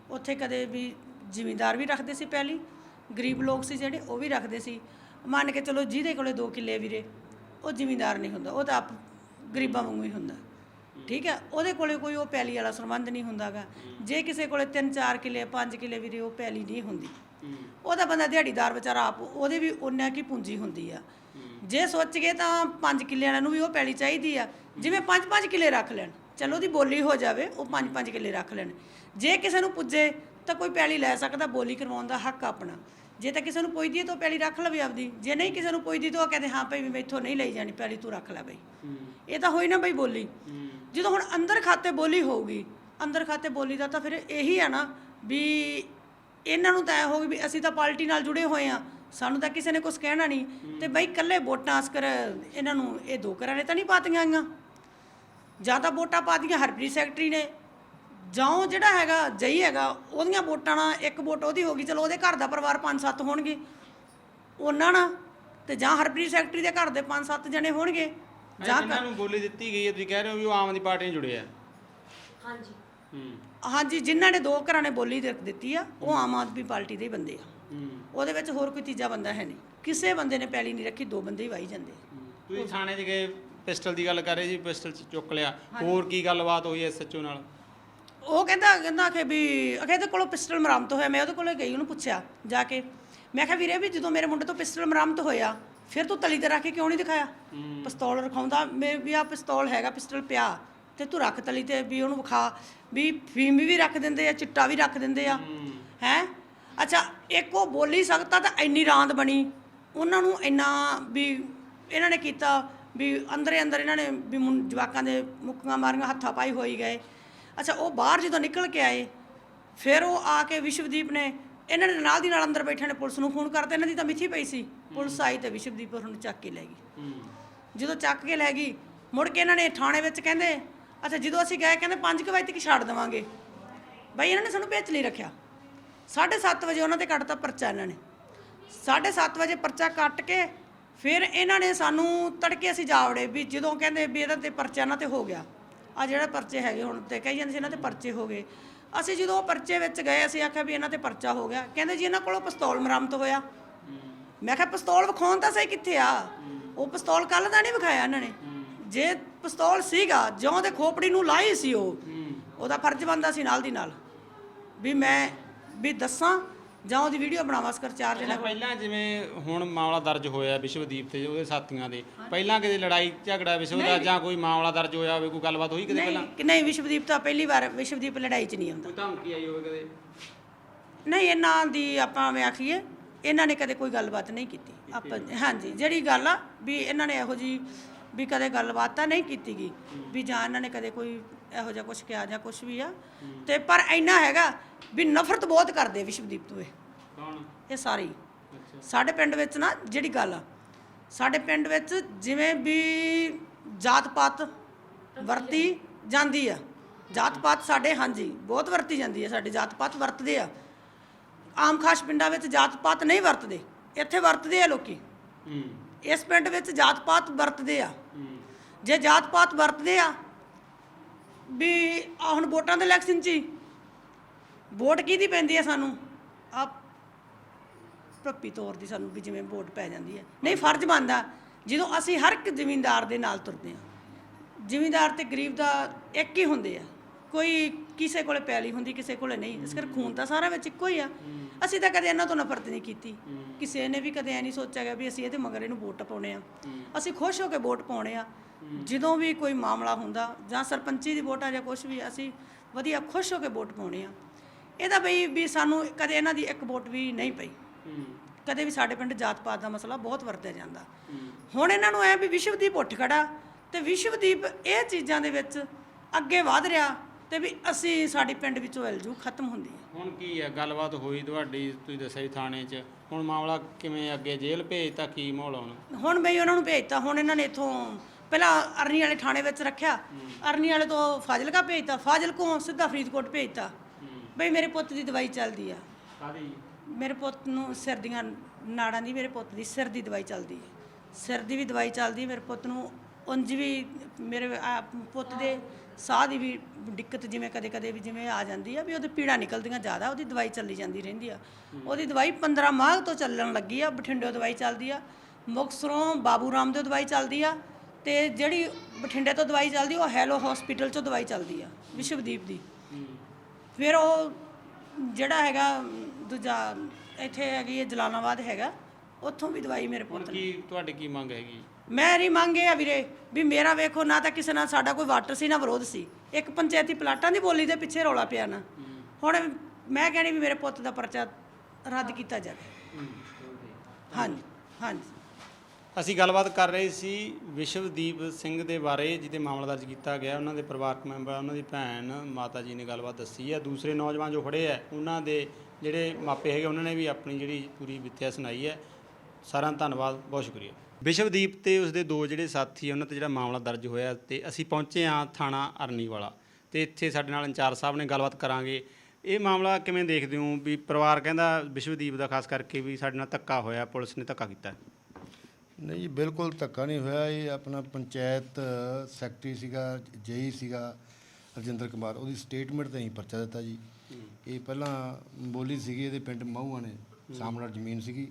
ਉੱਥੇ ਕਦੇ ਵੀ ਜ਼ਿਮੀਂਦਾਰ ਵੀ ਰੱਖਦੇ ਸੀ ਪਹਿਲੀ ਗਰੀਬ ਲੋਕ ਸੀ ਜਿਹੜੇ ਉਹ ਵੀ ਰੱਖਦੇ ਸੀ। ਮੰਨ ਕੇ ਚਲੋ ਜਿਹਦੇ ਕੋਲੇ 2 ਕਿੱਲੇ ਵੀਰੇ ਉਹ ਜ਼ਿਮੀਂਦਾਰ ਨਹੀਂ ਹੁੰਦਾ ਉਹ ਤਾਂ ਆਪ ਗਰੀਬਾਂ ਵਾਂਗੂ ਹੀ ਹੁੰਦਾ। ਠੀਕ ਹੈ ਉਹਦੇ ਕੋਲੇ ਕੋਈ ਉਹ ਪੈਲੀ ਵਾਲਾ ਸੰਬੰਧ ਨਹੀਂ ਹੁੰਦਾਗਾ। ਜੇ ਕਿਸੇ ਕੋਲੇ 3-4 ਕਿੱਲੇ 5 ਕਿੱਲੇ ਵੀਰੇ ਉਹ ਪੈਲੀ ਨਹੀਂ ਹੁੰਦੀ। ਉਹਦਾ ਬੰਦਾ ਦਿਹਾੜੀਦਾਰ ਵਿਚਾਰਾ ਆਪ ਉਹਦੇ ਵੀ ਉਹਨਾਂ ਕੀ ਪੂੰਜੀ ਹੁੰਦੀ ਆ। ਜੇ ਸੋਚ ਗਏ ਤਾਂ 5 ਕਿੱਲੇ ਵਾਲਿਆਂ ਨੂੰ ਵੀ ਉਹ ਪੈਲੀ ਚਾਹੀਦੀ ਆ। ਜਿਵੇਂ 5-5 ਕਿੱਲੇ ਰੱਖ ਲੈਣ ਚਲੋ ਉਹਦੀ ਬੋਲੀ ਹੋ ਜਾਵੇ ਉਹ 5-5 ਕਿੱਲੇ ਰੱਖ ਲੈਣ। ਜੇ ਕਿਸੇ ਨੂੰ ਪੁੱਜੇ ਤਾਂ ਕੋਈ ਪੈਲੀ ਲੈ ਸਕਦਾ ਬੋਲੀ ਕਰਵਾਉਣ ਦਾ ਹੱਕ ਆਪਣਾ। ਜੇ ਤਾਂ ਕਿਸੇ ਨੂੰ ਪੁੱਜਦੀ ਤਾਂ ਉਹ ਪੈਲੀ ਰੱਖ ਲਵੇ ਆਪਦੀ। ਜੇ ਨਹੀਂ ਕਿਸੇ ਨੂੰ ਪੁੱਜਦੀ ਤਾਂ ਉਹ ਕਹਿੰਦੇ ਹਾਂ ਭਾਈ ਮੈਥੋਂ ਨਹੀਂ ਲਈ ਜਾਣੀ ਪੈਲੀ ਤੂੰ ਰੱਖ ਲੈ ਬਈ। ਇਹ ਤਾਂ ਹੋਈ ਨਾ ਬਈ ਬੋਲੀ। ਜਦੋਂ ਹੁਣ ਅੰਦਰ ਖਾਤੇ ਬੋਲੀ ਹੋਊਗੀ ਅੰਦਰ ਖਾਤੇ ਬੋਲੀ ਦਾ ਤਾਂ ਫਿਰ ਇਹੀ ਆ ਨਾ ਵੀ ਇਹਨਾਂ ਨੂੰ ਤਾਂ ਐ ਹੋਊਗੀ ਵੀ ਅਸੀਂ ਤਾਂ ਪਾਰਟੀ ਨਾਲ ਜੁੜੇ ਹੋਏ ਆ ਸਾਨੂੰ ਤਾਂ ਕਿਸੇ ਨੇ ਕੁਝ ਕਹਿਣਾ ਨਹੀਂ। ਤੇ ਬਈ ਕੱਲੇ ਵੋਟਾਂ ਅਸਕਰ ਇਹਨਾਂ ਨੂੰ ਇਹ ਦੋ ਘਰਾਂ ਨੇ ਤਾਂ ਨਹੀਂ ਪਾਤੀਆਂ ਆਈਆਂ। ਜਾਂ ਤਾਂ ਵੋਟਾਂ ਪਾਤੀਆਂ ਹਰਪ੍ਰੀਤ ਸੈਕਟਰੀ ਨੇ। ਜਾਂ ਉਹ ਜਿਹੜਾ ਹੈਗਾ ਜਈ ਹੈਗਾ ਉਹਦੀਆਂ ਵੋਟਾਂ ਨਾਲ ਇੱਕ ਵੋਟ ਉਹਦੀ ਹੋ ਗਈ ਚਲੋ ਉਹਦੇ ਘਰ ਦਾ ਪਰਿਵਾਰ ਪੰਜ ਸੱਤ ਹੋਣਗੇ। ਉਹਨਾਂ ਨਾਲ ਤੇ ਜਾਂ ਹਰਪ੍ਰੀਤ ਸੈਕਟਰੀ ਦੇ ਘਰ ਦੇ ਪੰਜ ਸੱਤ ਜਣੇ ਹੋਣਗੇ। ਜਾਂ ਜਿਨ੍ਹਾਂ ਨੂੰ ਬੋਲੀ ਦਿੱਤੀ ਗਈ ਹੈ ਤੁਸੀਂ ਕਹਿ ਰਹੇ ਹੋ ਵੀ ਉਹ ਆਮ ਆਦਮੀ ਪਾਰਟੀ ਨਾਲ ਜੁੜੇ ਆ। ਹਾਂਜੀ। ਹੂੰ। ਹਾਂਜੀ ਜਿਨ੍ਹਾਂ ਨੇ ਦੋ ਘਰਾਂ ਨੇ ਬੋਲੀ ਦੇ ਦਿੱਤੀ ਆ ਉਹ ਆਮ ਆਦਮੀ ਪਾਰਟੀ ਦੇ ਹੀ ਬੰਦੇ ਆ। ਉਹਦੇ ਵਿੱਚ ਹੋਰ ਕੋਈ ਤੀਜਾ ਬੰਦਾ ਹੈ ਨਹੀਂ। ਕਿਸੇ ਬੰਦੇ ਨੇ ਪੈਲੀ ਨਹੀਂ ਰੱਖੀ ਦੋ ਬੰਦੇ ਹੀ ਵਾਈ ਜਾਂਦੇ। ਤੁਸੀਂ ਥਾਣੇ 'ਚ ਗਏ ਪਿਸਟਲ ਦੀ ਗੱਲ ਕਰ ਰਹੇ ਸੀ ਪਿਸਟਲ 'ਚ ਚੁੱਕ ਲਿਆ। ਹੋਰ ਕੀ ਗੱਲਬਾਤ ਹੋਈ ਐਸਐਚਓ ਨਾਲ? ਉਹ ਕਹਿੰਦਾ ਕਹਿੰਦਾ ਕਿ ਵੀ ਅਖੇ ਇਹਦੇ ਕੋਲੋਂ ਪਿਸਟਲ ਮਰਾਮਤ ਹੋਇਆ। ਮੈਂ ਉਹਦੇ ਕੋਲੇ ਗਈ ਉਹਨੂੰ ਪੁੱਛਿਆ ਜਾ ਕੇ। ਮੈਂ ਕਿਹਾ ਵੀਰੇ ਵੀ ਜਦੋਂ ਮੇਰੇ ਮੁੰਡੇ ਤੋਂ ਪਿਸਟਲ ਮਰਾਮਤ ਹੋਇਆ ਫਿਰ ਤੂੰ ਤਲੀ ਤੇ ਰੱਖ ਕੇ ਕਿਉਂ ਨਹੀਂ ਦਿਖਾਇਆ? ਪਿਸਤੌਲ ਰਖਾਉਂਦਾ ਮੈਂ ਵੀ ਆ ਪਿਸਤੌਲ ਹੈਗਾ ਪਿਸਟਲ ਪਿਆ ਤੇ ਤੂੰ ਰੱਖ ਤਲੀ ਤੇ ਵੀ ਉਹਨੂੰ ਵਿਖਾ। ਵੀ ਫੀਮ ਵੀ ਰੱਖ ਦਿੰਦੇ ਆ ਚਿੱਟਾ ਵੀ ਰੱਖ ਦਿੰਦੇ ਆ। ਹੈ? ਅੱਛਾ ਇੱਕ ਉਹ ਬੋਲੀ ਸਕਦਾ ਤਾਂ ਇੰਨੀ ਰਾਂਦ ਬਣੀ। ਉਹਨਾਂ ਨੂੰ ਇੰਨਾ ਵੀ ਇਹਨਾਂ ਨੇ ਕੀਤਾ ਵੀ ਅੰਦਰੇ ਅੰਦਰ ਇਹਨਾਂ ਨੇ ਵੀ ਮੁੰ- ਜਵਾਕਾਂ ਦੇ ਮੁੱਕੀਆਂ ਮਾਰੀਆਂ ਹੱਥਾਂ ਪਾਈ ਹੋਈ ਗਏ। ਅੱਛਾ ਉਹ ਬਾਹਰ ਜਦੋਂ ਨਿਕਲ ਕੇ ਆਏ ਫਿਰ ਉਹ ਆ ਕੇ ਵਿਸ਼ਵਦੀਪ ਨੇ ਇਹਨਾਂ ਨੇ ਨਾਲ ਦੀ ਨਾਲ ਅੰਦਰ ਬੈਠੇ ਨੇ ਪੁਲਿਸ ਨੂੰ ਫੋਨ ਕਰਤਾ। ਇਹਨਾਂ ਦੀ ਤਾਂ ਮਿੱਥੀ ਪਈ ਸੀ। ਪੁਲਿਸ ਆਈ ਤੇ ਵਿਸ਼ਵਦੀਪ ਉਹਨੂੰ ਚੱਕ ਕੇ ਲੈ ਗਈ। ਜਦੋਂ ਚੱਕ ਕੇ ਲੈ ਗਈ ਮੁੜ ਕੇ ਇਹਨਾਂ ਨੇ ਥਾਣੇ ਵਿੱਚ ਕਹਿੰਦੇ ਅੱਛਾ, ਜਦੋਂ ਅਸੀਂ ਗਏ, ਕਹਿੰਦੇ 5 ਵਜੇ ਤੱਕ ਛੱਡ ਦੇਵਾਂਗੇ। ਬਈ ਇਹਨਾਂ ਨੇ ਸਾਨੂੰ ਭੇਜ ਲਈ ਰੱਖਿਆ। 7:30 ਵਜੇ ਉਹਨਾਂ ਤੇ ਕੱਟਤਾ ਪਰਚਾ ਇਹਨਾਂ ਨੇ। 7:30 ਵਜੇ ਪਰਚਾ ਕੱਟ ਕੇ ਫਿਰ ਇਹਨਾਂ ਨੇ ਸਾਨੂੰ ਤੜਕੇ ਅਸੀਂ ਜਾ ਵੜੇ ਵੀ ਜਦੋਂ ਕਹਿੰਦੇ ਵੀ ਇਹਦਾ ਤੇ ਪਰਚਾ ਇਹਨਾਂ ਤੇ ਹੋ ਗਿਆ। ਆ ਜਿਹੜੇ ਪਰਚੇ ਹੈਗੇ ਹੁਣ ਤੇ ਕਹੀ ਜਾਂਦੇ ਸੀ ਇਹਨਾਂ ਤੇ ਪਰਚੇ ਹੋ ਗਏ। ਅਸੀਂ ਜਦੋਂ ਉਹ ਪਰਚੇ ਵਿੱਚ ਗਏ, ਅਸੀਂ ਆਖਿਆ ਵੀ ਇਹਨਾਂ ਤੇ ਪਰਚਾ ਹੋ ਗਿਆ। ਕਹਿੰਦੇ ਜੀ ਇਹਨਾਂ ਕੋਲੋਂ ਪਿਸਤੌਲ ਬਰਾਮਦ ਹੋਇਆ। ਮੈਂ ਕਿਹਾ, ਪਿਸਤੌਲ ਵਿਖਾਉਣ ਤਾਂ ਸਹੀ ਕਿੱਥੇ ਆ? ਉਹ ਪਿਸਤੌਲ ਕੱਲ ਦਾ ਨਹੀਂ ਵਿਖਾਇਆ ਇਹਨਾਂ ਨੇ। ਜੇ ਪਿਸਤੌਲ ਸੀਗਾ ਜਿਉਂ ਦੇ ਖੋਪੜੀ ਨੂੰ ਲਾਈ ਸੀ ਉਹ ਉਹਦਾ ਫਰਜ਼ ਬਣਦਾ ਸੀ ਨਾਲ ਦੀ ਨਾਲ। ਵੀ ਮੈਂ ਵੀ ਦੱਸਾਂ ਜਾਂ ਉਹਦੀ ਵੀਡੀਓ ਬਣਾਵਾਂ ਸਕਰ ਚਾਰ ਜਣਾ ਪਹਿਲਾਂ ਜਿਵੇਂ ਹੁਣ ਮਾਮਲਾ ਦਰਜ ਹੋਇਆ ਵਿਸ਼ਵਦੀਪ ਤੇ ਉਹਦੇ ਸਾਥੀਆਂ ਦੇ ਪਹਿਲਾਂ ਕਿਤੇ ਲੜਾਈ ਝਗੜਾ ਵਿਸ਼ਵ ਦਾ ਜਾਂ ਕੋਈ ਮਾਮਲਾ ਦਰਜ ਹੋਇਆ ਹੋਵੇ ਕੋਈ ਗੱਲਬਾਤ ਹੋਈ ਕਿਤੇ ਪਹਿਲਾਂ? ਨਹੀਂ ਕਿ ਨਹੀਂ ਵਿਸ਼ਵਦੀਪ ਤਾਂ ਪਹਿਲੀ ਵਾਰ ਵਿਸ਼ਵਦੀਪ ਲੜਾਈ 'ਚ ਨਹੀਂ ਆਉਂਦਾ। ਕੋਈ ਧਮਕੀ ਆਈ ਹੋਵੇ ਕਦੇ? ਨਹੀਂ ਇਹਨਾਂ ਦੀ ਆਪਾਂ ਮੈਂ ਆਖੀਏ ਇਹਨਾਂ ਨੇ ਕਦੇ ਕੋਈ ਗੱਲਬਾਤ ਨਹੀਂ ਕੀਤੀ। ਆਪਾਂ ਹਾਂਜੀ ਜਿਹੜੀ ਗੱਲ ਆ ਵੀ ਇਹਨਾਂ ਨੇ ਇਹੋ ਜੀ ਵੀ ਕਦੇ ਗੱਲਬਾਤ ਤਾਂ ਨਹੀਂ ਕੀਤੀਗੀ ਵੀ ਜਾਂ ਇਹਨਾਂ ਨੇ ਕਦੇ ਕੋਈ ਇਹੋ ਜਿਹਾ ਕੁਝ ਕਿਹਾ ਜਾਂ ਕੁਝ ਵੀ ਆ। ਤੇ ਪਰ ਇੰਨਾ ਹੈਗਾ ਵੀ ਨਫ਼ਰਤ ਬਹੁਤ ਕਰਦੇ ਵਿਸ਼ਵਦੀਪ ਤੋਂ ਇਹ। ਕੌਣ? ਇਹ ਸਾਰੇ। ਸਾਡੇ ਪਿੰਡ ਵਿੱਚ ਨਾ ਜਿਹੜੀ ਗੱਲ ਆ ਸਾਡੇ ਪਿੰਡ ਵਿੱਚ ਜਿਵੇਂ ਵੀ ਜਾਤ ਪਾਤ ਵਰਤੀ ਜਾਂਦੀ ਆ ਜਾਤ ਪਾਤ ਸਾਡੇ ਹਾਂਜੀ ਬਹੁਤ ਵਰਤੀ ਜਾਂਦੀ ਹੈ ਸਾਡੇ ਜਾਤ ਪਾਤ ਵਰਤਦੇ ਆ। ਆਮ ਖਾਸ ਪਿੰਡਾਂ ਵਿੱਚ ਜਾਤ ਪਾਤ ਨਹੀਂ ਵਰਤਦੇ ਇੱਥੇ ਵਰਤਦੇ ਆ ਲੋਕੀ। ਹੂੰ। ਇਸ ਪਿੰਡ ਵਿੱਚ ਜਾਤ ਪਾਤ ਵਰਤਦੇ ਆ। ਜੇ ਜਾਤ ਪਾਤ ਵਰਤਦੇ ਆ, ਵੀ ਆਹ ਹੁਣ ਵੋਟਾਂ ਦੇ ਇਲੈਕਸ਼ਨ 'ਚ ਹੀ। ਵੋਟ ਕਿਹਦੀ ਪੈਂਦੀ ਆ ਸਾਨੂੰ? ਆ ਪ੍ਰੱਪੀ ਤੌਰ ਦੀ ਸਾਨੂੰ ਵੀ ਜਿਵੇਂ ਵੋਟ ਪੈ ਜਾਂਦੀ ਹੈ ਨਹੀਂ, ਫਰਜ਼ ਬਣਦਾ ਜਦੋਂ ਅਸੀਂ ਹਰ ਇੱਕ ਜ਼ਿਮੀਂਦਾਰ ਦੇ ਨਾਲ ਤੁਰਦੇ ਆ। ਜ਼ਿਮੀਂਦਾਰ ਤੇ ਗਰੀਬ ਦਾ ਇੱਕ ਹੀ ਹੁੰਦੇ ਆ। ਕੋਈ ਕਿਸੇ ਕੋਲੇ ਪੈਲੀ ਹੁੰਦੀ, ਕਿਸੇ ਕੋਲੇ ਨਹੀਂ। ਇਸ ਕਰਕੇ ਖੂਨ ਤਾਂ ਸਾਰਾ ਵਿੱਚ ਇੱਕੋ ਹੀ ਆ। ਅਸੀਂ ਤਾਂ ਕਦੇ ਇਹਨਾਂ ਤੋਂ ਨਫ਼ਰਤ ਨਹੀਂ ਕੀਤੀ। ਕਿਸੇ ਨੇ ਵੀ ਕਦੇ ਐ ਨਹੀਂ ਸੋਚਿਆ ਗਿਆ ਵੀ ਅਸੀਂ ਇਹਦੇ ਮਗਰ ਇਹਨੂੰ ਵੋਟ ਪਾਉਣੇ ਆ। ਅਸੀਂ ਖੁਸ਼ ਹੋ ਕੇ ਵੋਟ ਪਾਉਣੇ ਆ। ਜਦੋਂ ਵੀ ਕੋਈ ਮਾਮਲਾ ਹੁੰਦਾ ਜਾਂ ਸਰਪੰਚੀ ਦੀ ਵੋਟ ਆ ਜਾਂ ਕੁਝ ਵੀ ਅਸੀਂ ਵਧੀਆ ਖੁਸ਼ ਹੋ ਕੇ ਵੋਟ ਪਾਉਣੇ ਆ। ਇਹਦਾ ਬਈ ਵੀ ਸਾਨੂੰ ਕਦੇ ਇਹਨਾਂ ਦੀ ਇੱਕ ਵੋਟ ਵੀ ਨਹੀਂ ਪਈ। ਕਦੇ ਵੀ ਸਾਡੇ ਪਿੰਡ ਜਾਤ ਪਾਤ ਦਾ ਮਸਲਾ ਬਹੁਤ ਵਰਤਿਆ ਜਾਂਦਾ। ਹੁਣ ਇਹਨਾਂ ਨੂੰ ਐ ਵੀ ਵਿਸ਼ਵਦੀਪ ਉੱਠ ਖੜਾ ਤੇ ਵਿਸ਼ਵਦੀਪ ਇਹ ਚੀਜ਼ਾਂ ਦੇ ਵਿੱਚ ਅੱਗੇ ਵਧ ਰਿਹਾ। ਤੇ ਵੀ ਅਸੀਂ ਸਾਡੇ ਪਿੰਡ ਵਿੱਚੋਂ ਐਲਜੂ ਖਤਮ ਹੁੰਦੀ ਹੈ। ਹੁਣ ਕੀ ਹੈ? ਗੱਲਬਾਤ ਹੋਈ ਤੁਹਾਡੀ ਤੁਸੀਂ ਦੱਸਿਆ ਸੀ ਥਾਣੇ 'ਚ। ਹੁਣ ਮਾਮਲਾ ਕਿਵੇਂ ਅੱਗੇ ਜੇਲ੍ਹ ਭੇਜਤਾ ਕੀ ਮਾਹੌਲ ਹੁਣ ਹੁਣ ਬਈ ਉਹਨਾਂ ਨੂੰ ਭੇਜਤਾ ਹੁਣ ਇਹਨਾਂ ਨੇ ਇਥੋਂ ਪਹਿਲਾਂ ਅਰਨੀ ਵਾਲੇ ਥਾਣੇ ਵਿੱਚ ਰੱਖਿਆ। ਅਰਨੀ ਵਾਲੇ ਤੋਂ ਫਾਜ਼ਿਲਕਾ ਭੇਜਤਾ ਫਾਜ਼ਿਲਕੋਂ ਸਿੱਧਾ ਫਰੀਦਕੋਟ ਭੇਜਤਾ। ਬਈ ਮੇਰੇ ਪੁੱਤ ਦੀ ਦਵਾਈ ਚੱਲਦੀ ਆ। ਕਾਦੀ ਮੇਰੇ ਪੁੱਤ ਨੂੰ ਸਿਰ ਦੀਆਂ ਨਾੜਾਂ ਦੀ ਮੇਰੇ ਪੁੱਤ ਦੀ ਸਿਰ ਦੀ ਦਵਾਈ ਚੱਲਦੀ ਹੈ ਸਿਰ ਦੀ ਵੀ ਦਵਾਈ ਚੱਲਦੀ ਹੈ ਮੇਰੇ ਪੁੱਤ ਨੂੰ ਉਂਝ ਵੀ ਮੇਰੇ ਆ ਪੁੱਤ ਦੇ ਸਾਹ ਦੀ ਵੀ ਦਿੱਕਤ ਜਿਵੇਂ ਕਦੇ ਕਦੇ ਵੀ ਜਿਵੇਂ ਆ ਜਾਂਦੀ ਆ ਵੀ ਉਹਦੇ ਪੀੜਾ ਨਿਕਲਦੀਆਂ ਜ਼ਿਆਦਾ ਉਹਦੀ ਦਵਾਈ ਚੱਲੀ ਜਾਂਦੀ ਰਹਿੰਦੀ ਆ। ਉਹਦੀ ਦਵਾਈ 15 ਮਾਹ ਤੋਂ ਚੱਲਣ ਲੱਗੀ ਆ ਬਠਿੰਡਿਓਂ ਦਵਾਈ ਚੱਲਦੀ ਆ। ਮੁਕਤਸਰੋਂ ਬਾਬੂ ਰਾਮ ਤੋਂ ਦਵਾਈ ਚੱਲਦੀ ਆ ਤੇ ਜਿਹੜੀ ਬਠਿੰਡੇ ਤੋਂ ਦਵਾਈ ਚੱਲਦੀ ਉਹ ਹੈਲੋ ਹਸਪੀਟਲ ਚੋਂ ਦਵਾਈ ਚੱਲਦੀ ਆ ਵਿਸ਼ਵਦੀਪ ਦੀ। ਫਿਰ ਉਹ ਜਿਹੜਾ ਹੈਗਾ ਦੂਜਾ ਇੱਥੇ ਹੈਗੀ ਹੈ ਜਲਾਲਾਬਾਦ ਹੈਗਾ ਉੱਥੋਂ ਵੀ ਦਵਾਈ ਮੇਰੇ ਹੁਣ ਪੁੱਤ ਨੇ। ਕੀ ਤੁਹਾਡੀ ਕੀ ਮੰਗ ਹੈਗੀ? ਮੈਂ ਨਹੀਂ ਇਹ ਆ ਵੀਰੇ, ਵੀ ਮੇਰਾ ਵੇਖੋ, ਨਾ ਤਾਂ ਕਿਸੇ ਨਾਲ ਸਾਡਾ ਕੋਈ ਵਾਟਰ ਸੀ, ਨਾ ਵਿਰੋਧ ਸੀ। ਇੱਕ ਪੰਚਾਇਤੀ ਪਲਾਟਾਂ ਦੀ ਬੋਲੀ ਦੇ ਪਿੱਛੇ ਰੌਲਾ ਪਿਆ ਨਾ। ਹੁਣ ਮੈਂ ਕਹਿਣੀ ਵੀ ਮੇਰੇ ਪੁੱਤ ਦਾ ਪਰਚਾ ਰੱਦ ਕੀਤਾ ਜਾਵੇ। ਹਾਂਜੀ ਹਾਂਜੀ। ਅਸੀਂ ਗੱਲਬਾਤ ਕਰ ਰਹੇ ਸੀ ਵਿਸ਼ਵਦੀਪ ਸਿੰਘ ਦੇ ਬਾਰੇ, ਜਿਹਦੇ ਮਾਮਲਾ ਦਰਜ ਕੀਤਾ ਗਿਆ। ਉਹਨਾਂ ਦੇ ਪਰਿਵਾਰਕ ਮੈਂਬਰ, ਉਹਨਾਂ ਦੀ ਭੈਣ ਮਾਤਾ ਜੀ ਨੇ ਗੱਲਬਾਤ ਦੱਸੀ ਹੈ। ਦੂਸਰੇ ਨੌਜਵਾਨ ਜੋ ਖੜੇ ਹੈ, ਉਹਨਾਂ ਦੇ ਜਿਹੜੇ ਮਾਪੇ ਹੈਗੇ, ਉਹਨਾਂ ਨੇ ਵੀ ਆਪਣੀ ਜਿਹੜੀ ਪੂਰੀ ਵਿਥਿਆ ਸੁਣਾਈ ਹੈ। ਸਾਰਿਆਂ ਦਾ ਧੰਨਵਾਦ, ਬਹੁਤ ਸ਼ੁਕਰੀਆ। ਵਿਸ਼ਵਦੀਪ ਤੇ ਉਸਦੇ ਦੋ ਜਿਹੜੇ ਸਾਥੀ ਉਹਨਾਂ ਤੇ ਜਿਹੜਾ ਮਾਮਲਾ ਦਰਜ ਹੋਇਆ ਤੇ ਅਸੀਂ ਪਹੁੰਚੇ ਹਾਂ ਥਾਣਾ ਅਰਨੀ ਵਾਲਾ ਤੇ ਇੱਥੇ ਸਾਡੇ ਨਾਲ ਇੰਚਾਰਜ ਸਾਹਿਬ ਨੇ ਗੱਲਬਾਤ ਕਰਾਂਗੇ। ਇਹ ਮਾਮਲਾ ਕਿਵੇਂ ਦੇਖਦੇ ਹੋ? ਵੀ ਪਰਿਵਾਰ ਕਹਿੰਦਾ ਵਿਸ਼ਵਦੀਪ ਦਾ ਖਾਸ ਕਰਕੇ ਵੀ ਸਾਡੇ ਨਾਲ ਧੱਕਾ ਹੋਇਆ ਪੁਲਿਸ ਨੇ ਧੱਕਾ ਕੀਤਾ। ਨਹੀਂ ਜੀ ਬਿਲਕੁਲ ਧੱਕਾ ਨਹੀਂ ਹੋਇਆ। ਇਹ ਆਪਣਾ ਪੰਚਾਇਤ ਸੈਕਟਰੀ ਸੀਗਾ ਜੇਈ ਸੀਗਾ ਰਜਿੰਦਰ ਕੁਮਾਰ। ਉਹਦੀ ਸਟੇਟਮੈਂਟ ਤੇ ਹੀ ਪਰਚਾ ਦਿੱਤਾ ਜੀ। ਇਹ ਪਹਿਲਾਂ ਬੋਲੀ ਸੀਗੀ ਇਹਦੇ ਪਿੰਡ ਮਹੂਆ ਨੇ। ਸਾਹਮਣੇ ਜ਼ਮੀਨ ਸੀਗੀ।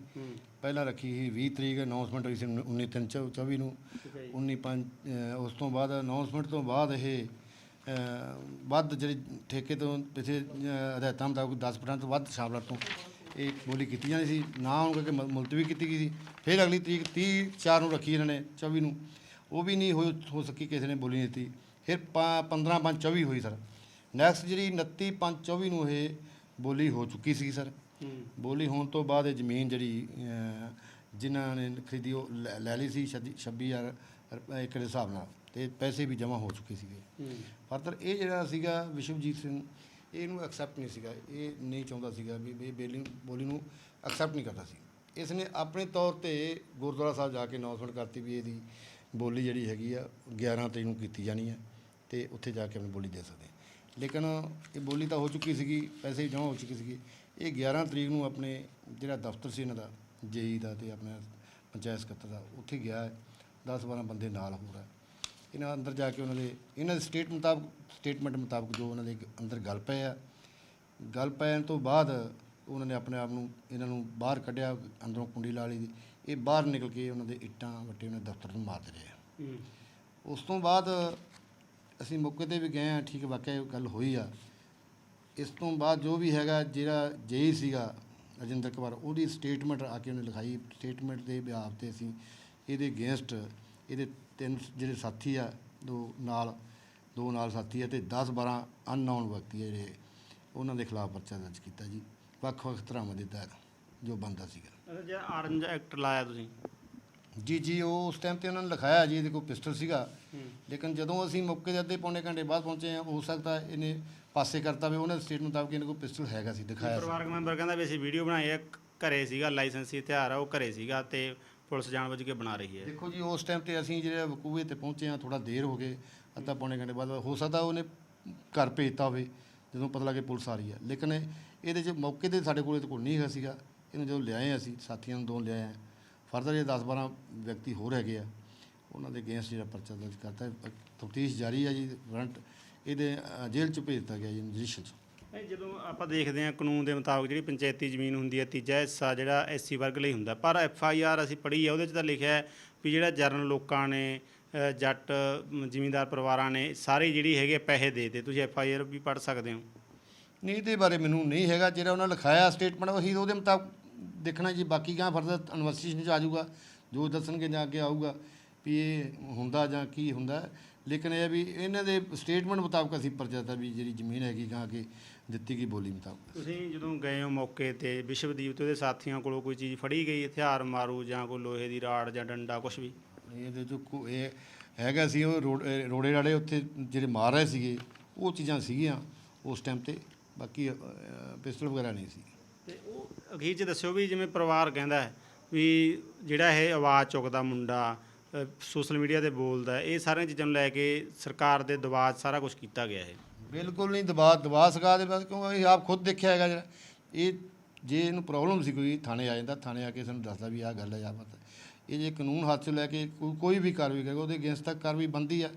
ਪਹਿਲਾਂ ਰੱਖੀ ਸੀ 20 ਤਰੀਕ ਅਨਾਉਂਸਮੈਂਟ ਹੋਈ ਸੀ 19 ਤਿੰਨ ਚੌ- 24 ਨੂੰ। 19 ਪੰਜ ਅਹ ਉਸ ਤੋਂ ਬਾਅਦ ਅਨਾਉਂਸਮੈਂਟ ਤੋਂ ਬਾਅਦ ਇਹ ਵੱਧ ਜਿਹੜੀ ਠੇਕੇ ਤੋਂ ਪਿਛੇ ਹਦਾਇਤਾਂ ਮੁਤਾਬਕ 10% ਤੋਂ ਵੱਧ ਸ਼ਾਮਲਾਤ ਤੋਂ ਇਹ ਬੋਲੀ ਕੀਤੀ ਜਾਂਦੀ ਸੀ। ਨਾ ਹੋਣ ਕਰਕੇ ਮੁਲ- ਮੁਲਤਵੀ ਕੀਤੀ ਗਈ ਸੀ। ਫਿਰ ਅਗਲੀ ਤਰੀਕ 30 4 ਨੂੰ ਰੱਖੀ ਇਹਨਾਂ ਨੇ 24 ਨੂੰ। ਉਹ ਵੀ ਨਹੀਂ ਹੋ ਹੋ ਸਕੀ ਕਿਸੇ ਨੇ ਬੋਲੀ ਨਹੀਂ ਦਿੱਤੀ। ਫਿਰ 15 5 24 ਹੋਈ ਸਰ। ਨੈਕਸਟ ਜਿਹੜੀ 29 5 24 ਨੂੰ ਇਹ ਬੋਲੀ ਹੋ ਚੁੱਕੀ ਸੀ ਸਰ। ਬੋਲੀ ਹੋਣ ਤੋਂ ਬਾਅਦ ਇਹ ਜ਼ਮੀਨ ਜਿਹੜੀ ਜਿਨ੍ਹਾਂ ਨੇ ਖਰੀਦੀ ਉਹ ਲੈ ਲੈ ਲਈ ਸੀ 26000 ਏਕੜ ਦੇ ਹਿਸਾਬ ਨਾਲ ਤੇ ਪੈਸੇ ਵੀ ਜਮ੍ਹਾਂ ਹੋ ਚੁੱਕੇ ਸੀਗੇ। ਫਰਦਰ ਇਹ ਜਿਹੜਾ ਸੀਗਾ ਵਿਸ਼ਵਜੀਤ ਸਿੰਘ ਇਹਨੂੰ ਐਕਸੈਪਟ ਨਹੀਂ ਸੀਗਾ ਇਹ ਨਹੀਂ ਚਾਹੁੰਦਾ ਸੀਗਾ ਵੀ ਇਹ ਬੇਲੀ ਬੋਲੀ ਨੂੰ ਐਕਸੈਪਟ ਨਹੀਂ ਕਰਦਾ ਸੀ। ਇਸ ਨੇ ਆਪਣੇ ਤੌਰ ਤੇ ਗੁਰਦੁਆਰਾ ਸਾਹਿਬ ਜਾ ਕੇ ਅਨਾਉਂਸਮੈਂਟ ਕਰਤੀ ਵੀ ਇਹਦੀ ਬੋਲੀ ਜਿਹੜੀ ਹੈਗੀ ਆ 11 ਤਰੀਕ ਨੂੰ ਕੀਤੀ ਜਾਣੀ ਹੈ ਤੇ ਉੱਥੇ ਜਾ ਕੇ ਆਪਣੀ ਬੋਲੀ ਦੇ ਸਕਦੇ। ਹਾਂ। ਲੇਕਿਨ ਇਹ ਬੋਲੀ ਤਾਂ ਹੋ ਚੁੱਕੀ ਸੀਗੀ ਪੈਸੇ ਵੀ ਜਮ੍ਹਾਂ ਹੋ ਚੁੱਕੇ ਸੀਗੇ। ਇਹ 11 ਤਰੀਕ ਨੂੰ ਆਪਣੇ ਜਿਹੜਾ ਦਫ਼ਤਰ ਸੀ ਇਹਨਾਂ ਦਾ ਜੇਈ ਦਾ ਤੇ ਆਪਣਾ ਪੰਚਾਇਤ ਸਕੱਤਰ ਦਾ ਉੱਥੇ ਗਿਆ 10 12 ਬੰਦੇ ਨਾਲ ਹੋਰ ਹੈ। ਇਹਨਾਂ ਅੰਦਰ ਜਾ ਕੇ ਉਹਨਾਂ ਦੇ ਇਹਨਾਂ ਦੇ ਸਟੇਟ ਮੁਤਾਬਕ ਸਟੇਟਮੈਂਟ ਮੁਤਾਬਕ ਜੋ ਉਹਨਾਂ ਦੇ ਅੰਦਰ ਗੱਲ ਪਏ ਆ। ਗੱਲ ਪੈਣ ਤੋਂ ਬਾਅਦ ਉਹਨਾਂ ਨੇ ਆਪਣੇ ਆਪ ਨੂੰ ਇਹਨਾਂ ਨੂੰ ਬਾਹਰ ਕੱਢਿਆ ਅੰਦਰੋਂ ਕੁੰਡੀ ਲਾ ਲਈ। ਦੀ ਇਹ ਬਾਹਰ ਨਿਕਲ ਕੇ ਉਹਨਾਂ ਦੇ ਇੱਟਾਂ ਵੱਟੇ ਉਹਨਾਂ ਦਫ਼ਤਰ ਨੂੰ ਮਾਰਦੇ ਰਹੇ ਆ। ਉਸ ਤੋਂ ਬਾਅਦ ਅਸੀਂ ਮੌਕੇ ਤੇ ਵੀ ਗਏ ਆ ਠੀਕ ਵਾਕਿਆ ਗੱਲ ਹੋਈ ਆ। ਇਸ ਤੋਂ ਬਾਅਦ ਜੋ ਵੀ ਹੈਗਾ ਜਿਹੜਾ ਜੇਈ ਸੀਗਾ ਰਜਿੰਦਰ ਕੁਮਾਰ, ਉਹਦੀ ਸਟੇਟਮੈਂਟ ਆ ਕੇ ਉਹਨੇ ਲਿਖਾਈ। ਸਟੇਟਮੈਂਟ ਦੇ ਬਿਹਾਫ ਤੇ ਅਸੀਂ ਇਹਦੇ ਅਗੇਂਸਟ ਇਹਦੇ ਤਿੰਨ ਜਿਹੜੇ ਸਾਥੀ ਆ, ਦੋ ਨਾਲ ਦੋ ਨਾਲ ਸਾਥੀ ਆ ਤੇ 10 12 ਅਨਨੋਨ ਵਿਅਕਤੀ ਆ ਜਿਹੜੇ ਉਹਨਾਂ ਦੇ ਖਿਲਾਫ ਪਰਚਾ ਦਰਜ ਕੀਤਾ ਜੀ। ਵੱਖ ਵੱਖ ਧਰਾਵਾਂ ਦੇ ਤਹਿਤ ਜੋ ਬੰਦਾ ਸੀਗਾ। ਜਿਹੜਾ ਆਰੰਜ ਐਕਟ ਲਾਇਆ ਤੁਸੀਂ? ਜੀ ਜੀ ਉਹ ਉਸ ਟਾਈਮ ਤੇ ਉਹਨਾਂ ਨੇ ਲਿਖਾਇਆ ਜੀ ਇਹਦੇ ਕੋਲ ਪਿਸਟਲ ਸੀਗਾ। ਲੇਕਿਨ ਜਦੋਂ ਅਸੀਂ ਮੌਕੇ ਦੇ ਅੱਧੇ ਪੌਣੇ ਘੰਟੇ ਬਾਅਦ ਪਹੁੰਚੇ ਆ ਹੋ ਸਕਦਾ ਇਹਨੇ ਪਾਸੇ ਕਰਤਾ ਵੀ ਉਹਨਾਂ ਦੇ ਸਟੇਟ ਮੁਤਾਬਕ ਇਹਨਾਂ ਕੋਲ ਪਿਸਟਲ ਹੈਗਾ ਸੀ ਦਿਖਾਇਆ ਸੀ। ਪਰਿਵਾਰਕ ਮੈਂਬਰ ਕਹਿੰਦਾ ਵੀ ਅਸੀਂ ਵੀਡੀਓ ਬਣਾਈ ਹੈ ਘਰੇ ਸੀਗਾ ਲਾਇਸੈਂਸੀ ਹਥਿਆਰ ਆ ਉਹ ਘਰੇ ਸੀਗਾ ਤੇ ਪੁਲਿਸ ਜਾਣਬੁੱਝ ਕੇ ਬਣਾ ਰਹੀ ਹੈ। ਦੇਖੋ ਜੀ ਉਸ ਟਾਈਮ ਤੇ ਅਸੀਂ ਜਿਹੜੇ ਵਕੂਏ ਤੇ ਪਹੁੰਚੇ ਆ ਥੋੜਾ ਦੇਰ ਹੋ ਗਏ ਅੱਧਾ ਪੌਣੇ ਘੰਟੇ ਬਾਅਦ ਹੋ ਸਕਦਾ ਉਹਨੇ ਘਰ ਭੇਜਤਾ ਹੋਵੇ ਜਦੋਂ ਪਤਾ ਲੱਗੇ ਪੁਲਿਸ ਆ ਰਹੀ ਹੈ। ਲੇਕਿਨ ਇਹ- ਇਹਦੇ 'ਚ ਮੌਕੇ ਤੇ ਸਾਡੇ ਕੋਲ ਇਹਦੇ ਕੋਲ ਨਹੀਂ ਹੈਗਾ ਸੀਗਾ ਇਹਨੂੰ ਜਦੋਂ ਲਿਆਏ ਅਸੀਂ ਸਾਥੀਆਂ ਨੂੰ ਦੋ ਲਿਆਏ ਆ ਫਰਦਰ ਇਹ 10 12 ਵਿਅਕਤੀ ਹੋਰ ਹੈਗੇ ਆ ਉਹਨਾਂ ਦੇ ਅਗੇਂਸਟ ਜਿਹੜਾ ਪਰਚਾ ਦਰਜ ਕਰਤਾ ਤਫਤੀਸ਼ ਜਾਰੀ ਹੈ ਜੀ ਵਾਰੰਟ ਇਹਦੇ ਜੇਲ੍ਹ 'ਚ ਭੇਜ ਦਿੱਤਾ ਗਿਆ ਜੀ ਜੁਡੀਸ਼ਲ 'ਚ। ਜਦੋਂ ਆਪਾਂ ਦੇਖਦੇ ਹਾਂ ਕਾਨੂੰਨ ਦੇ ਮੁਤਾਬਕ ਜਿਹੜੀ ਪੰਚਾਇਤੀ ਜ਼ਮੀਨ ਹੁੰਦੀ ਹੈ ਤੀਜਾ ਹਿੱਸਾ ਜਿਹੜਾ ਐਸਸੀ ਵਰਗ ਲਈ ਹੁੰਦਾ। ਪਰ ਐਫ ਆਈ ਆਰ ਅਸੀਂ ਪੜ੍ਹੀ ਹੈ ਉਹਦੇ 'ਚ ਤਾਂ ਲਿਖਿਆ ਹੈ ਵੀ ਜਿਹੜਾ ਜਰਨ ਲੋਕਾਂ ਨੇ ਜੱਟ ਜ਼ਿਮੀਂਦਾਰ ਪਰਿਵਾਰਾਂ ਨੇ ਸਾਰੇ ਜਿਹੜੀ ਹੈਗੇ ਪੈਸੇ ਦੇ ਦਿੱਤੇ। ਤੁਸੀਂ ਐਫ ਆਈ ਆਰ ਵੀ ਪੜ੍ਹ ਸਕਦੇ ਹੋ। ਨਹੀਂ ਇਹਦੇ ਬਾਰੇ ਮੈਨੂੰ ਨਹੀਂ ਹੈਗਾ। ਜਿਹੜਾ ਉਹਨਾਂ ਲਿਖਾਇਆ ਸਟੇਟਮੈਂਟ ਉਹੀ ਉਹਦੇ ਮੁਤਾਬਕ ਦੇਖਣਾ ਜੀ ਬਾਕੀ ਗਾਂ ਫਰਦਰ ਇਨਵੈਸਟੀਗੇਸ਼ਨ ਚ ਆ ਜਾਊਗਾ ਜੋ ਦੱਸਣਗੇ ਜਾ ਕੇ ਆਊਗਾ ਵੀ ਇਹ ਹੁੰਦਾ ਜਾਂ ਕੀ ਹੁੰਦਾ। ਲੇਕਿਨ ਇਹ ਵੀ ਇਹਨਾਂ ਦੇ ਸਟੇਟਮੈਂਟ ਮੁਤਾਬਕ ਅਸੀਂ ਪਰਚਾ ਦਿੱਤਾ ਵੀ ਜਿਹੜੀ ਜ਼ਮੀਨ ਹੈਗੀ ਗਾਂ ਕੇ ਦਿੱਤੀ ਗਈ ਬੋਲੀ ਮੁਤਾਬਕ। ਤੁਸੀਂ ਜਦੋਂ ਗਏ ਹੋ ਮੌਕੇ ਤੇ ਵਿਸ਼ਵਦੀਪ ਤੇ ਉਹਦੇ ਸਾਥੀਆਂ ਕੋਲੋਂ ਕੋਈ ਚੀਜ਼ ਫੜੀ ਗਈ ਹਥਿਆਰ ਮਾਰੂ ਜਾਂ ਕੋਈ ਲੋਹੇ ਦੀ ਰਾੜ ਜਾਂ ਡੰਡਾ ਕੁਝ ਵੀ? ਇਹਦੇ ਜੋ ਕੋ- ਇਹ ਹੈਗਾ ਸੀ ਉਹ ਇਹ ਰੋੜੇ ਰਾੜੇ ਉੱਥੇ ਜਿਹੜੇ ਮਾਰ ਰਹੇ ਸੀਗੇ ਉਹ ਚੀਜ਼ਾਂ ਸੀਗੀਆਂ ਉਸ ਟਾਈਮ ਤੇ ਬਾਕੀ ਪਿਸਟਲ ਵਗੈਰਾ ਨਹੀਂ ਸੀ। ਅਖੀਰ ਚ ਦੱਸਿਓ ਵੀ ਜਿਵੇਂ ਪਰਿਵਾਰ ਕਹਿੰਦਾ ਹੈ ਵੀ ਜਿਹੜਾ ਇਹ ਆਵਾਜ਼ ਚੁੱਕਦਾ ਮੁੰਡਾ ਸੋਸ਼ਲ ਮੀਡੀਆ ਤੇ ਬੋਲਦਾ ਇਹ ਸਾਰੀਆਂ ਚੀਜ਼ਾਂ ਨੂੰ ਲੈ ਕੇ ਸਰਕਾਰ ਦੇ ਦਬਾਅ 'ਚ ਸਾਰਾ ਕੁਝ ਕੀਤਾ ਗਿਆ ਹੈ ਬਿਲਕੁਲ ਨਹੀਂ, ਦਬਾਅ ਦਬਾਅ ਸਕਾ ਦੇ ਬਸ ਕਿਉਂ ਅਸੀਂ ਆਪ ਖੁਦ ਦੇਖਿਆ ਹੈਗਾ ਜਿਹੜਾ। ਇਹ ਜੇ ਇਹਨੂੰ ਪ੍ਰੋਬਲਮ ਸੀ ਕੋਈ, ਥਾਣੇ ਆ ਜਾਂਦਾ, ਥਾਣੇ ਆ ਕੇ ਸਾਨੂੰ ਦੱਸਦਾ ਵੀ ਆਹ ਗੱਲ ਹੈ ਜਾਂ ਬਾਤ ਇਹ ਜੇ ਕਾਨੂੰਨ ਹੱਥ 'ਚ ਲੈ ਕੇ ਕੋਈ ਕੋਈ ਵੀ ਕਾਰਵਾਈ ਕਰੇਗਾ ਉਹਦੇ ਅਗੇਂਸਟ ਤੱਕ ਕਾਰਵਾਈ ਬੰਦੀ ਆ,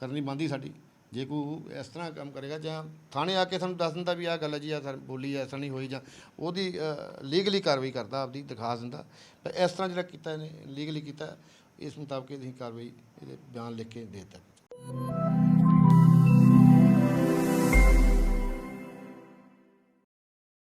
ਕਰਨੀ ਬੰਦੀ ਸਾਡੀ। ਜੇ ਕੋਈ ਇਸ ਤਰ੍ਹਾਂ ਕੰਮ ਕਰੇਗਾ ਜਾਂ ਥਾਣੇ ਆ ਕੇ ਸਾਨੂੰ ਦੱਸ ਦਿੰਦਾ ਵੀ ਆਹ ਗੱਲ ਹੈ ਜੀ ਆ ਬੋਲੀ ਐਸਾ ਨਹੀਂ ਹੋਈ ਜਾਂ ਉਹਦੀ ਲੀਗਲੀ ਕਾਰਵਾਈ ਕਰਦਾ, ਆਪਦੀ ਦਿਖਾ ਦਿੰਦਾ। ਪਰ ਇਸ ਤਰ੍ਹਾਂ ਜਿਹੜਾ ਕੀਤਾ ਇਹਨੇ ਲੀਗਲੀ ਕੀਤਾ, ਇਸ ਮੁਤਾਬਕ ਇਹਦੀ ਕਾਰਵਾਈ, ਇਹਦੇ ਬਿਆਨ ਲਿਖ ਕੇ ਦੇ ਦਿੱਤਾ।